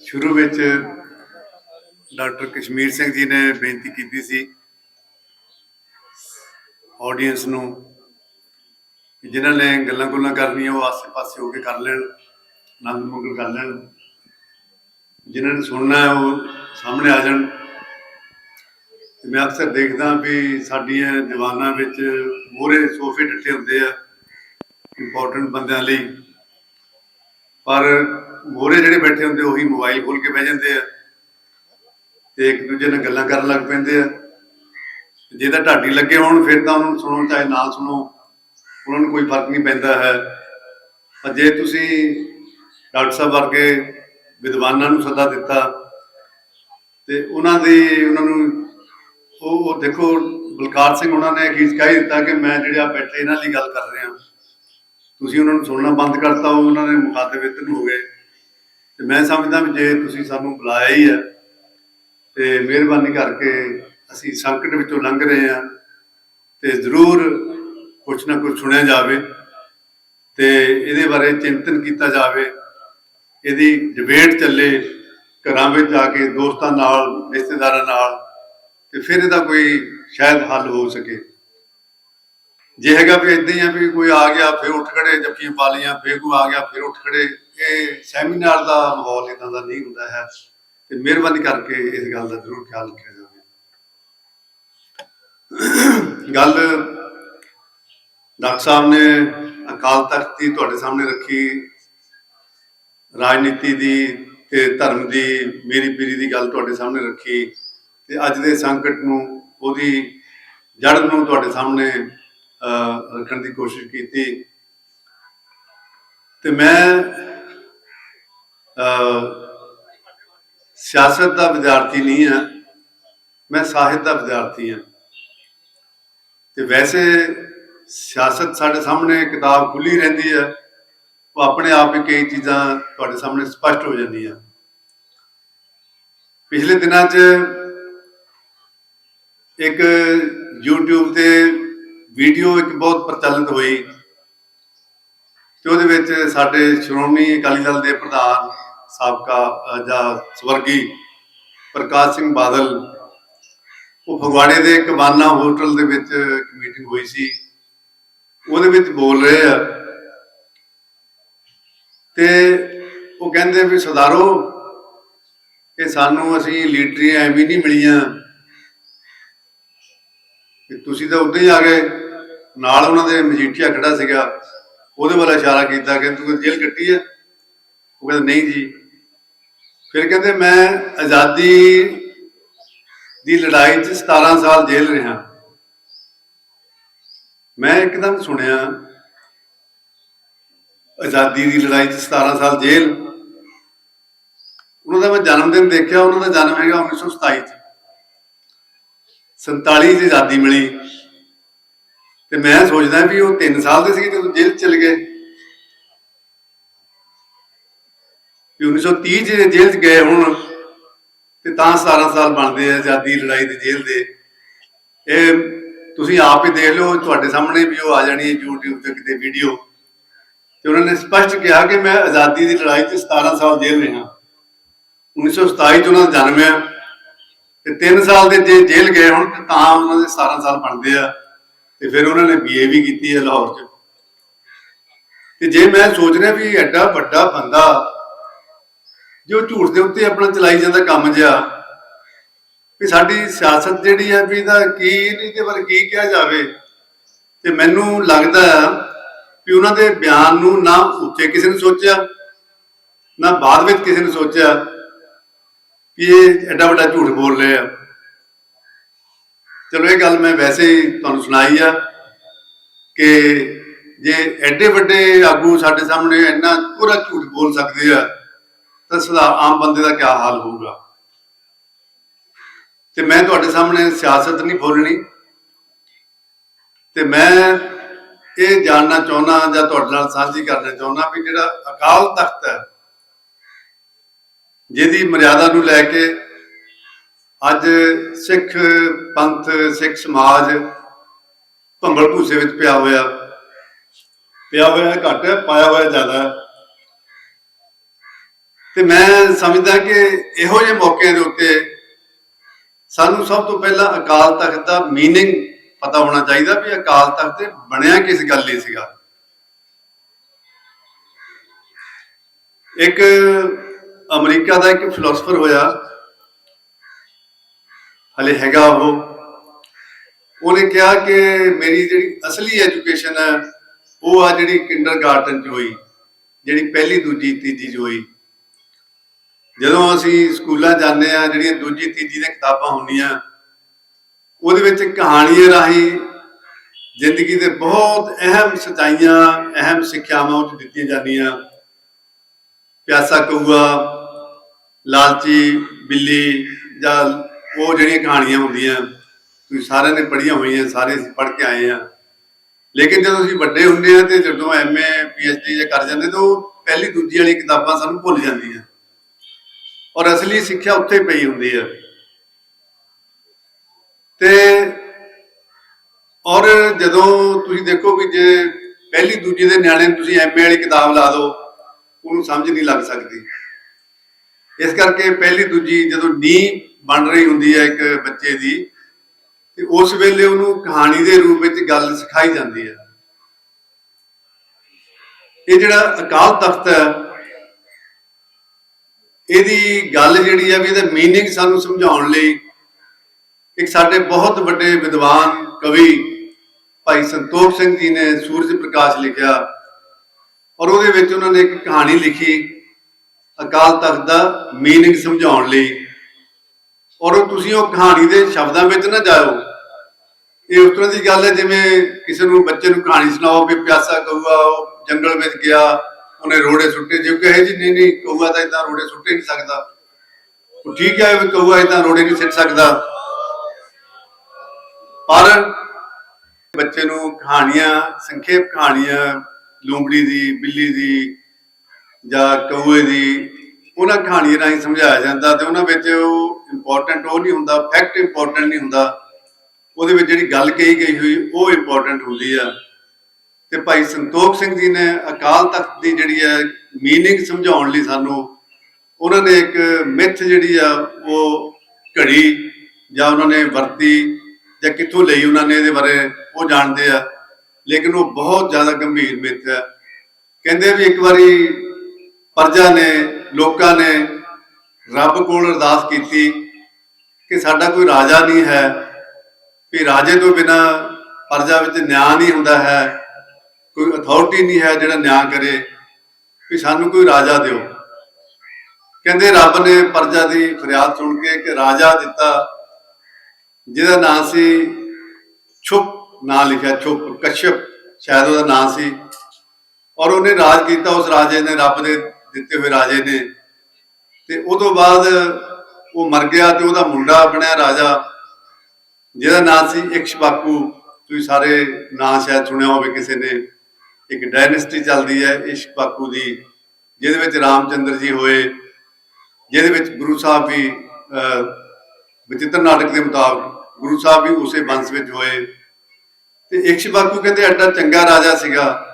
ਸ਼ੁਰੂ ਵਿੱਚ ਡਾਕਟਰ ਕਸ਼ਮੀਰ ਸਿੰਘ ਜੀ ਨੇ ਬੇਨਤੀ ਕੀਤੀ ਸੀ ਆਡੀਅנס ਨੂੰ ਕਿ ਜਿਨ੍ਹਾਂ ਨੇ ਗੱਲਾਂ ਗੁੱਲਾਂ ਕਰਨੀਆਂ, ਉਹ ਆਸੇ-ਪਾਸੇ ਹੋ ਕੇ ਕਰ ਲੈਣ ਆਨੰਦ ਮੰਗਲ ਕਰ ਲੈਣ। ਜਿਨ੍ਹਾਂ ਨੇ ਸੁਣਨਾ ਹੈ, ਉਹ ਸਾਹਮਣੇ ਆ ਜਾਣ। ਮੈਂ ਅਕਸਰ ਦੇਖਦਾ ਵੀ ਸਾਡੀਆਂ ਦੀਵਾਨਾਂ ਵਿੱਚ ਮੋਹਰੇ ਸੋਫੇ ਡੱਟੇ ਹੁੰਦੇ ਆ ਇੰਪੋਰਟੈਂਟ ਬੰਦਿਆਂ ਲਈ। ਪਰ ਮੋਹਰੇ ਜਿਹੜੇ ਬੈਠੇ ਹੁੰਦੇ ਉਹੀ ਮੋਬਾਈਲ ਖੋਲ ਕੇ ਬਹਿ ਜਾਂਦੇ ਆ ਤੇ ਇੱਕ ਦੂਜੇ ਨਾਲ ਗੱਲਾਂ ਕਰਨ ਲੱਗ ਪੈਂਦੇ ਆ। ਜੇ ਤਾਂ ਢਾਡੀ ਲੱਗੇ ਹੋਣ, ਫਿਰ ਤਾਂ ਉਹਨਾਂ ਨੂੰ ਸੁਣੋ, ਚਾਹੇ ਨਾ ਸੁਣੋ, ਉਹਨਾਂ ਨੂੰ ਕੋਈ ਫ਼ਰਕ ਨਹੀਂ ਪੈਂਦਾ ਹੈ। ਪਰ ਜੇ ਤੁਸੀਂ ਡਾਕਟਰ ਸਾਹਿਬ ਵਰਗੇ ਵਿਦਵਾਨਾਂ ਨੂੰ ਸੱਦਾ ਦਿੱਤਾ ਤੇ ਉਹਨਾਂ ਦੀ, ਉਹਨਾਂ ਨੂੰ ਉਹ ਉਹ ਦੇਖੋ, ਬਲਕਾਰ ਸਿੰਘ ਉਹਨਾਂ ਨੇ ਅਖੀਰ 'ਚ ਕਹਿ ਦਿੱਤਾ ਕਿ ਮੈਂ ਜਿਹੜੇ ਆ ਬੈਠੇ ਇਹਨਾਂ ਲਈ ਗੱਲ ਕਰ ਰਿਹਾ। ਤੁਸੀਂ ਉਹਨਾਂ ਨੂੰ ਸੁਣਨਾ ਬੰਦ ਕਰਤਾ, ਉਹ ਉਹਨਾਂ ਦੇ ਮੁਖਾਤਬ ਇਤਨ ਹੋ ਗਏ। ਤੇ ਮੈਂ ਸਮਝਦਾ ਵੀ ਜੇ ਤੁਸੀਂ ਸਾਨੂੰ ਬੁਲਾਇਆ ਹੀ ਹੈ, ਤੇ ਮਿਹਰਬਾਨੀ ਕਰਕੇ ਅਸੀਂ ਸੰਕਟ ਵਿੱਚੋਂ ਲੰਘ ਰਹੇ ਹਾਂ ਤੇ ਜ਼ਰੂਰ ਕੁਛ ਨਾ ਕੁਛ ਸੁਣਿਆ ਜਾਵੇ ਤੇ ਇਹਦੇ ਬਾਰੇ ਚਿੰਤਨ ਕੀਤਾ ਜਾਵੇ। ਇਹਦੀ ਡਿਬੇਟ ਚੱਲੇ, ਘਰਾਂ ਵਿੱਚ ਜਾ ਕੇ ਦੋਸਤਾਂ ਨਾਲ, ਰਿਸ਼ਤੇਦਾਰਾਂ ਨਾਲ, ਤੇ ਫਿਰ ਇਹਦਾ ਕੋਈ ਸ਼ਾਇਦ ਹੱਲ ਹੋ ਸਕੇ। ਜੇ ਹੈਗਾ ਵੀ ਇਦਾਂ ਹੀ ਆ ਵੀ ਕੋਈ ਆ ਗਿਆ, ਫਿਰ ਉੱਠ ਖੜੇ, ਜੱਫੀਆਂ ਪਾ ਲਈਆਂ, ਫਿਰ ਕੋਈ ਆ ਗਿਆ, ਫਿਰ ਉੱਠ ਖੜੇ। ਇਹ ਸੈਮੀਨਾਰ ਦਾ ਮਾਹੌਲ ਇਦਾਂ ਦਾ ਨਹੀਂ ਹੁੰਦਾ ਹੈ। ਤੇ ਮਿਹਰਬਾਨੀ ਕਰਕੇ ਇਸ ਗੱਲ ਦਾ ਜ਼ਰੂਰ ਖਿਆਲ ਰੱਖਿਆ ਜਾਵੇ। ਗੱਲ ਡਾਕਟਰ ਸਾਹਿਬ ਨੇ ਅਕਾਲ ਤਖਤ ਦੀ ਤੁਹਾਡੇ ਸਾਹਮਣੇ ਰੱਖੀ। ਰਾਜਨੀਤੀ ਦੀ ਤੇ ਧਰਮ ਦੀ, ਮੇਰੀ ਪੀਰੀ ਦੀ ਗੱਲ ਤੁਹਾਡੇ ਸਾਹਮਣੇ ਰੱਖੀ। ਤੇ ਅੱਜ ਦੇ ਸੰਕਟ ਨੂੰ, ਉਹਦੀ ਜੜ ਨੂੰ ਤੁਹਾਡੇ ਸਾਹਮਣੇ ਰੱਖਣ ਦੀ ਕੋਸ਼ਿਸ਼ ਕੀਤੀ। ਤੇ ਮੈਂ ਅਹ, ਸਿਆਸਤ ਦਾ ਵਿਦਿਆਰਥੀ ਨਹੀਂ ਹਾਂ। ਮੈਂ ਸਾਹਿਤ ਦਾ ਵਿਦਿਆਰਥੀ ਹਾਂ। ਤੇ ਵੈਸੇ ਸਿਆਸਤ ਸਾਡੇ ਸਾਹਮਣੇ ਕਿਤਾਬ ਖੁੱਲੀ ਰਹਿੰਦੀ ਹੈ। ਉਹ ਆਪਣੇ ਆਪ ਹੀ ਕਈ ਚੀਜ਼ਾਂ ਤੁਹਾਡੇ ਸਾਹਮਣੇ ਸਪਸ਼ਟ ਹੋ ਜਾਂਦੀਆਂ। ਪਿਛਲੇ ਦਿਨਾਂ 'ਚ ਇੱਕ YouTube ਤੇ ਵੀਡੀਓ ਇੱਕ ਬਹੁਤ ਪ੍ਰਚਲਿਤ ਹੋਈ ਤੇ ਉਹਦੇ ਵਿੱਚ ਸਾਡੇ ਸ਼੍ਰੋਮਣੀ ਅਕਾਲੀ ਦਲ ਦੇ ਪ੍ਰਧਾਨ ਸਾਬਕਾ ਜਾਂ ਸਵਰਗੀ ਪ੍ਰਕਾਸ਼ ਸਿੰਘ ਬਾਦਲ, ਉਹ ਫਗਵਾੜੇ ਦੇ ਕਬਾਨਾ ਹੋਟਲ ਦੇ ਵਿੱਚ ਇੱਕ ਮੀਟਿੰਗ ਹੋਈ ਸੀ। ਉਹਦੇ ਵਿੱਚ ਬੋਲ ਰਹੇ ਆ ਤੇ ਉਹ ਕਹਿੰਦੇ ਵੀ ਸਰਦਾਰੋ ਇਹ ਸਾਨੂੰ ਅਸੀਂ ਲੀਡਰੀਆਂ ਐਵੇਂ ਨਹੀਂ ਮਿਲੀਆਂ। ਕਿ ਤੁਸੀਂ ਤਾਂ ਉਦਾਂ ਹੀ ਆ ਗਏ। ਨਾਲ ਉਹਨਾਂ ਦੇ ਮਜੀਠੀਆ ਖੜਾ ਸੀਗਾ, ਉਹਦੇ ਵੱਲ ਇਸ਼ਾਰਾ ਕੀਤਾ ਕਿ ਤੂੰ ਜੇਲ੍ਹ ਕੱਟੀ ਹੈ? ਉਹ ਕਹਿੰਦਾ ਨਹੀਂ ਜੀ। ਫਿਰ ਕਹਿੰਦੇ ਮੈਂ ਆਜ਼ਾਦੀ ਦੀ ਲੜਾਈ 'ਚ 17 ਸਾਲ ਜੇਲ੍ਹ ਰਿਹਾ। ਮੈਂ ਇੱਕਦਮ ਸੁਣਿਆ, ਆਜ਼ਾਦੀ ਦੀ ਲੜਾਈ 'ਚ 17 ਸਾਲ ਜੇਲ੍ਹ। ਉਹਨਾਂ ਦਾ ਮੈਂ ਜਨਮ ਦਿਨ ਦੇਖਿਆ, ਉਹਨਾਂ ਦਾ ਜਨਮ ਹੈਗਾ 1927 'ਚ। 47 'ਚ ਆਜ਼ਾਦੀ ਮਿਲੀ। ਤੇ ਮੈਂ ਸੋਚਦਾ ਵੀ ਉਹ 3 ਸਾਲ ਦੇ ਸੀਗੇ ਜਦੋਂ ਜੇਲ੍ਹ ਚਲੇ ਗਏ। 1930 ਚ ਜੇਲ੍ਹ 'ਚ ਗਏ ਹੁਣ ਤੇ ਤਾਂ 17 ਸਾਲ ਬਣਦੇ ਆ ਆਜ਼ਾਦੀ ਲੜਾਈ ਦੀ ਜੇਲ੍ਹ ਦੇ। ਇਹ ਤੁਸੀਂ ਆਪ ਹੀ ਦੇਖ ਲਓ, ਤੁਹਾਡੇ ਸਾਹਮਣੇ ਵੀ ਉਹ ਆ ਜਾਣੀ ਹੈ YouTube ਤੇ ਕਿਤੇ ਵੀਡੀਓ ਤੇ ਉਹਨਾਂ ਨੇ ਸਪਸ਼ਟ ਕਿਹਾ ਕਿ ਮੈਂ ਆਜ਼ਾਦੀ ਦੀ ਲੜਾਈ 'ਚ 17 ਸਾਲ ਜੇਲ੍ਹ ਰਿਹਾ। 1927 ਚ ਉਹਨਾਂ ਦਾ ਜਨਮ ਹੈ ਤੇ 3 ਸਾਲ ਦੇ ਜੇ ਜੇਲ੍ਹ ਗਏ ਹੁਣ, ਤੇ ਤਾਂ ਉਹਨਾਂ ਦੇ 17 ਸਾਲ ਬਣਦੇ ਆ। ਤੇ ਫਿਰ ਉਹਨਾਂ ਨੇ ਬੀਏ ਵੀ ਕੀਤੀ ਹੈ ਲਾਹੌਰ 'ਚ। ਤੇ ਜੇ ਮੈਂ ਸੋਚ ਰਿਹਾ ਵੀ ਐਡਾ ਵੱਡਾ ਬੰਦਾ ਜੋ ਝੂਠ ਦੇ ਉੱਤੇ ਆਪਣਾ ਚਲਾਈ ਜਾਂਦਾ ਕੰਮ ਜਿਆ ਵੀ ਸਾਡੀ ਸਿਆਸਤ ਜਿਹੜੀ ਹੈ ਵੀ ਇਹਦਾ ਕੀ ਇਹਦੇ ਬਾਰੇ ਕੀ ਕਿਹਾ ਜਾਵੇ, ਤੇ ਮੈਨੂੰ ਲੱਗਦਾ ਵੀ ਉਹਨਾਂ ਦੇ ਬਿਆਨ ਨੂੰ ਨਾ ਉੱਚੇ ਕਿਸੇ ਨੇ ਸੋਚਿਆ, ਨਾ ਬਾਅਦ ਵਿੱਚ ਕਿਸੇ ਨੇ ਸੋਚਿਆ ਕਿ ਇਹ ਐਡਾ ਵੱਡਾ ਝੂਠ ਬੋਲ ਰਹੇ ਆ। ਚਲੋ ਇਹ ਗੱਲ ਮੈਂ ਵੈਸੇ ਹੀ ਤੁਹਾਨੂੰ ਸੁਣਾਈ ਆ ਕਿ ਜੇ ਐਡੇ ਵੱਡੇ ਆਗੂ ਸਾਡੇ ਸਾਹਮਣੇ ਇੰਨਾ ਪੂਰਾ ਝੂਠ ਬੋਲ ਸਕਦੇ ਆ, ਤਾਂ ਸਦਾ ਆਮ ਬੰਦੇ ਦਾ ਕੀ ਹਾਲ ਹੋਊਗਾ? ਤੇ ਮੈਂ ਤੁਹਾਡੇ ਸਾਹਮਣੇ ਸਿਆਸਤ ਨਹੀਂ ਬੋਲਣੀ। ਤੇ ਮੈਂ ਇਹ ਜਾਣਨਾ ਚਾਹੁੰਦਾ ਜਾਂ ਤੁਹਾਡੇ ਨਾਲ ਸਾਂਝੀ ਕਰਨਾ ਚਾਹੁੰਦਾ ਵੀ ਜਿਹੜਾ ਅਕਾਲ ਤਖਤ ਹੈ, ਜਿਹਦੀ ਮਰਿਆਦਾ ਨੂੰ ਲੈ ਕੇ ਅੱਜ ਸਿੱਖ ਪੰਥ ਸਿੱਖ ਸਮਾਜ ਭੰਬਲ ਭੂਸੇ ਵਿੱਚ ਪਿਆ ਹੋਇਆ ਪਿਆ ਹੋਇਆ ਘੱਟ ਹੈ ਪਾਇਆ ਹੋਇਆ ਜ਼ਿਆਦਾ ਹੈ ਤੇ ਮੈਂ ਸਮਝਦਾ ਕਿ ਇਹੋ ਜਿਹੇ ਮੌਕਿਆਂ ਦੇ ਉੱਤੇ ਸਾਨੂੰ ਸਭ ਤੋਂ ਪਹਿਲਾਂ ਅਕਾਲ ਤਖਤ ਦਾ मीनिंग ਪਤਾ ਹੋਣਾ ਚਾਹੀਦਾ ਵੀ ਅਕਾਲ ਤਖਤ ਤੇ ਬਣਿਆ ਕਿਸ ਗੱਲ ਲਈ ਸੀਗਾ ਇੱਕ ਅਮਰੀਕਾ ਦਾ ਇੱਕ ਫਿਲਾਸਫਰ ਹੋਇਆ ਹਲੇ ਹੈਗਾ ਉਹ। ਉਹਨੇ ਕਿਹਾ ਕਿ ਮੇਰੀ ਜਿਹੜੀ ਅਸਲੀ ਐਜੂਕੇਸ਼ਨ ਹੈ, ਉਹ ਆ ਜਿਹੜੀ ਕਿੰਡਰਗਾਰਟਨ ਚ ਹੋਈ, ਜਿਹੜੀ ਪਹਿਲੀ ਦੂਜੀ, ਤੀਜੀ ਚ ਹੋਈ। ਜਦੋਂ ਅਸੀਂ ਸਕੂਲਾਂ ਜਾਂਦੇ ਆ ਜਿਹੜੀਆਂ ਦੂਜੀ, ਤੀਜੀ ਦੀਆਂ ਕਿਤਾਬਾਂ ਹੁੰਦੀਆਂ, ਉਹਦੇ ਵਿੱਚ ਕਹਾਣੀਆਂ ਰਾਹੀਂ ਜ਼ਿੰਦਗੀ ਦੇ ਬਹੁਤ ਅਹਿਮ ਸਚਾਈਆਂ, ਅਹਿਮ ਸਿੱਖਿਆਵਾਂ ਉਹ 'ਚ ਦਿੱਤੀਆਂ ਜਾਂਦੀਆਂ। ਪਿਆਸਾ ਕਊਆ ਲਾਲਚੀ, ਬਿੱਲੀ ਜਾਂ ਉਹ ਜਿਹੜੀਆਂ ਕਹਾਣੀਆਂ ਹੁੰਦੀਆਂ, ਤੁਸੀਂ ਸਾਰਿਆਂ ਨੇ ਪੜ੍ਹੀਆਂ ਹੋਈਆਂ, ਸਾਰੇ ਅਸੀਂ ਪੜ੍ਹ ਕੇ ਆਏ ਆ। ਲੇਕਿਨ ਜਦੋਂ ਅਸੀਂ ਵੱਡੇ ਹੁੰਦੇ ਆ ਤੇ ਜਦੋਂ ਐਮਏ ਪੀਐਚਡੀ ਜਾਂ ਕਰ ਜਾਂਦੇ ਤਾਂ ਪਹਿਲੀ ਦੂਜੀ ਵਾਲੀ ਕਿਤਾਬਾਂ ਸਾਨੂੰ ਭੁੱਲ ਜਾਂਦੀਆਂ। ਔਰ ਅਸਲੀ ਸਿੱਖਿਆ ਉੱਥੇ ਪਈ ਹੁੰਦੀ ਹੈ ਤੇ ਔਰ ਜਦੋਂ ਤੁਸੀਂ ਦੇਖੋ ਵੀ ਜੇ ਪਹਿਲੀ ਦੂਜੀ ਦੇ ਨਿਆਣੇ ਨੂੰ ਤੁਸੀਂ ਐਮਏ ਵਾਲੀ ਕਿਤਾਬ ਲਾ ਦਿਓ ਉਹਨੂੰ ਸਮਝ ਨਹੀਂ ਲੱਗ ਸਕਦੀ। ਇਸ ਕਰਕੇ ਪਹਿਲੀ ਦੂਜੀ ਜਦੋਂ ਨੀਂਹ ਬਣ ਰਹੀ ਹੁੰਦੀ ਹੈ ਇੱਕ ਬੱਚੇ ਦੀ ਤੇ ਉਸ ਵੇਲੇ ਉਹਨੂੰ ਕਹਾਣੀ ਦੇ ਰੂਪ ਵਿੱਚ ਗੱਲ ਸਿਖਾਈ ਜਾਂਦੀ ਹੈ ਇਹ ਜਿਹੜਾ ਅਕਾਲ ਤਖਤ ਹੈ ਇਹਦੀ ਗੱਲ ਜਿਹੜੀ ਹੈ ਵੀ ਇਹਦਾ मीनिंग ਸਾਨੂੰ ਸਮਝਾਉਣ ਲਈ ਇੱਕ ਸਾਡੇ ਬਹੁਤ ਵੱਡੇ ਵਿਦਵਾਨ ਕਵੀ ਭਾਈ ਸੰਤੋਖ ਸਿੰਘ ਜੀ ਨੇ ਸੂਰਜ ਪ੍ਰਕਾਸ਼ ਲਿਖਿਆ ਔਰ ਉਹਦੇ ਵਿੱਚ ਉਹਨਾਂ ਨੇ ਇੱਕ ਕਹਾਣੀ ਲਿਖੀ ਅਕਾਲ ਤਖਤ ਦਾ मीनिंग ਸਮਝਾਉਣ ਲਈ ਔਰ ਉਹ ਤੁਸੀਂ ਉਹ ਕਹਾਣੀ ਦੇ ਸ਼ਬਦਾਂ ਵਿੱਚ ਨਾ ਜਾਓ ਇਹ ਉਸ ਤਰ੍ਹਾਂ ਦੀ ਗੱਲ ਹੈ ਜਿਵੇਂ ਕਿਸੇ ਨੂੰ ਬੱਚੇ ਨੂੰ ਕਹਾਣੀ ਸੁਣਾਓ ਵੀ ਪਿਆਸਾ ਕਊਆ, ਉਹ ਜੰਗਲ ਵਿੱਚ ਗਿਆ, ਉਹਨੇ ਰੋੜੇ ਸੁੱਟੇ। ਜੇ ਕਹੇ ਜੀ, ਨਹੀਂ ਨਹੀਂ, ਕਊਆ ਤਾਂ ਇਦਾਂ ਰੋੜੇ ਸੁੱਟੇ ਨਹੀਂ ਸਕਦਾ। ਉਹ ਠੀਕ ਹੈ ਵੀ ਕਊਆ ਇਦਾਂ ਰੋੜੇ ਨਹੀਂ ਸਿੱਟ ਸਕਦਾ। ਪਰ ਬੱਚੇ ਨੂੰ ਕਹਾਣੀਆਂ, ਸੰਖੇਪ ਕਹਾਣੀਆਂ, ਲੂੰਬੜੀ ਦੀ, ਬਿੱਲੀ ਦੀ ਜਾਂ ਕਊਏ ਦੀ, ਉਹਨਾਂ ਕਹਾਣੀਆਂ ਰਾਹੀਂ ਸਮਝਾਇਆ ਜਾਂਦਾ ਤੇ ਉਹਨਾਂ ਵਿੱਚ ਉਹ ਇੰਪੋਰਟੈਂਟ ਉਹ ਨਹੀਂ ਹੁੰਦਾ ਫੈਕਟ ਇੰਪੋਰਟੈਂਟ ਨਹੀਂ ਹੁੰਦਾ ਉਹਦੇ ਵਿੱਚ ਜਿਹੜੀ ਗੱਲ ਕਹੀ ਗਈ ਹੋਈ ਉਹ ਇੰਪੋਰਟੈਂਟ ਹੁੰਦੀ ਆ ਤੇ ਭਾਈ ਸੰਤੋਖ ਸਿੰਘ ਜੀ ਨੇ ਅਕਾਲ ਤਖਤ ਦੀ ਜਿਹੜੀ ਹੈ मीनिंग ਸਮਝਾਉਣ ਲਈ ਸਾਨੂੰ ਉਹਨਾਂ ਨੇ ਇੱਕ ਮਿੱਥ ਜਿਹੜੀ ਆ ਉਹ ਘੜੀ ਜਾਂ ਉਹਨਾਂ ਨੇ ਵਰਤੀ ਜਾਂ ਕਿੱਥੋਂ ਲਈ ਉਹਨਾਂ ਨੇ ਇਹਦੇ ਬਾਰੇ ਉਹ ਜਾਣਦੇ ਆ ਲੇਕਿਨ ਉਹ ਬਹੁਤ ਜ਼ਿਆਦਾ ਗੰਭੀਰ ਮਿੱਥ ਹੈ ਕਹਿੰਦੇ ਵੀ ਇੱਕ ਵਾਰੀ ਪਰਜਾ ਨੇ ਲੋਕਾਂ ਨੇ ਰੱਬ ਕੋਲ ਅਰਦਾਸ ਕੀਤੀ ਕਿ ਸਾਡਾ ਕੋਈ ਰਾਜਾ ਨਹੀਂ ਹੈ, ਵੀ ਰਾਜੇ ਤੋਂ ਬਿਨਾ ਪਰਜਾ ਵਿੱਚ ਨਿਆਂ ਨਹੀਂ ਹੁੰਦਾ ਹੈ, ਕੋਈ ਅਥਾਰਟੀ ਨਹੀਂ ਹੈ ਜਿਹੜਾ ਨਿਆਂ ਕਰੇ, ਵੀ ਸਾਨੂੰ ਕੋਈ ਰਾਜਾ ਦਿਓ। ਕਹਿੰਦੇ ਰੱਬ ਨੇ ਪਰਜਾ ਦੀ ਫਰਿਆਦ ਸੁਣ ਕੇ ਕਿ ਰਾਜਾ ਦਿੱਤਾ, ਜਿਹਦਾ ਨਾਂ ਸੀ ਛੁਪ, ਨਾਂ ਲਿਖਿਆ ਛੁਪ, ਕਸ਼ਯਪ, ਸ਼ਾਇਦ ਉਹਦਾ ਨਾਂ ਸੀ। ਔਰ ਉਹਨੇ ਰਾਜ ਕੀਤਾ, ਉਸ ਰਾਜੇ ਨੇ, ਰੱਬ ਦੇ ਦਿੱਤੇ ਹੋਏ ਰਾਜੇ ਨੇ। ਤੇ ਉਹ ਤੋਂ ਬਾਅਦ ਉਹ ਮਰ ਗਿਆ ਤੇ ਉਹਦਾ ਮੁੰਡਾ ਬਣਿਆ ਰਾਜਾ ਜਿਹਦਾ ਨਾਂ ਸੀ ਇਕਸ਼ਬਾਕੂ ਤੁਸੀਂ ਸਾਰੇ ਨਾਂ ਸ਼ਾਇਦ ਸੁਣਿਆ ਹੋਵੇ ਕਿਸੇ ਨੇ। ਇੱਕ ਡਾਇਨੈਸਟੀ ਚੱਲਦੀ ਹੈ ਇਸ਼ਬਾਕੂ ਦੀ ਜਿਹਦੇ ਵਿੱਚ ਰਾਮਚੰਦਰ ਜੀ ਹੋਏ ਜਿਹਦੇ ਵਿੱਚ ਗੁਰੂ ਸਾਹਿਬ ਵੀ ਅਹ, ਵਿਚਿਤਰ ਨਾਟਕ ਦੇ ਮੁਤਾਬਕ ਗੁਰੂ ਸਾਹਿਬ ਵੀ ਉਸੇ ਵੰਸ਼ ਵਿੱਚ ਹੋਏ। ਤੇ ਇਕਸ਼ਬਾਕੂ ਕਹਿੰਦੇ ਐਡਾ ਚੰਗਾ ਰਾਜਾ ਸੀਗਾ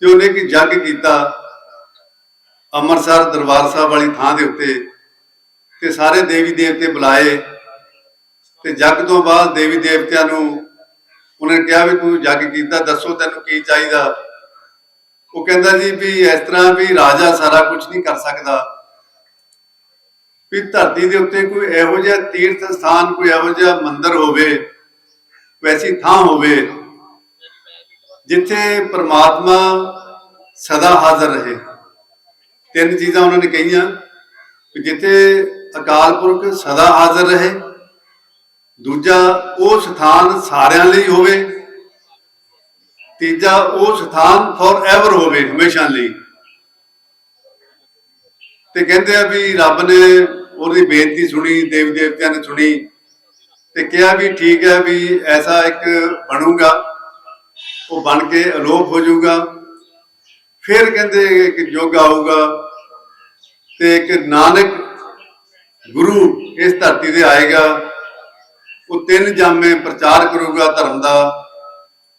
ਤੇ ਉਹਨੇ ਕਿ ਜੱਗ ਕੀਤਾ। ਅੰਮ੍ਰਿਤਸਰ ਦਰਬਾਰ ਸਾਹਿਬ ਵਾਲੀ ਥਾਂ ਦੇ ਉੱਤੇ ਤੇ ਸਾਰੇ ਦੇਵੀ ਦੇਵਤੇ ਬੁਲਾਏ ਤੇ ਜੱਗ ਤੋਂ ਬਾਅਦ ਦੇਵੀ ਦੇਵਤਿਆਂ ਨੂੰ ਉਹਨੇ ਕਿਹਾ ਵੀ ਤੂੰ ਜੱਗ ਕੀਤਾ, ਦੱਸੋ ਤੈਨੂੰ ਕੀ ਚਾਹੀਦਾ। ਉਹ ਕਹਿੰਦਾ ਜੀ ਵੀ ਇਸ ਤਰ੍ਹਾਂ ਵੀ ਰਾਜਾ ਸਾਰਾ ਕੁਝ ਨਹੀਂ ਕਰ ਸਕਦਾ। ਵੀ ਧਰਤੀ ਦੇ ਉੱਤੇ ਕੋਈ ਇਹੋ ਜਿਹਾ ਤੀਰਥ ਸਥਾਨ, ਕੋਈ ਇਹੋ ਜਿਹਾ ਮੰਦਿਰ ਹੋਵੇ, ਵੈਸੀ ਥਾਂ ਹੋਵੇ, ਜਿੱਥੇ ਪ੍ਰਮਾਤਮਾ ਸਦਾ ਹਾਜ਼ਰ ਰਹੇ। ਤਿੰਨ ਚੀਜ਼ਾਂ ਉਹਨਾਂ ਨੇ ਕਹੀਆਂ ਕਿ ਜਿੱਥੇ ਅਕਾਲ ਪੁਰਖ ਸਦਾ ਹਾਜ਼ਰ ਰਹੇ, ਦੂਜਾ ਉਹ ਸਥਾਨ ਸਾਰਿਆਂ ਲਈ ਹੋਵੇ, ਤੀਜਾ ਉਹ ਸਥਾਨ ਫੋਰ ਐਵਰ ਹੋਵੇ ਹਮੇਸ਼ਾ ਲਈ। ਤੇ ਕਹਿੰਦੇ ਆ ਵੀ ਰੱਬ ਨੇ ਉਹਦੀ ਬੇਨਤੀ ਸੁਣੀ ਦੇਵ ਦੇਵਤਿਆਂ ਨੇ ਸੁਣੀ ਤੇ ਕਿਹਾ ਵੀ ਠੀਕ ਹੈ ਵੀ ਐਸਾ ਇੱਕ ਬਣੂਗਾ, ਉਹ ਬਣ ਕੇ ਅਲੋਪ ਹੋ ਜਾਊਗਾ। ਫਿਰ ਕਹਿੰਦੇ ਕਿ ਯੁੱਗ ਆਊਗਾ ਤੇ ਇੱਕ ਨਾਨਕ ਗੁਰੂ ਇਸ ਧਰਤੀ ਤੇ ਆਏਗਾ, ਉਹ ਤਿੰਨ ਜਾਮੇ ਪ੍ਰਚਾਰ ਕਰੂਗਾ ਧਰਮ ਦਾ,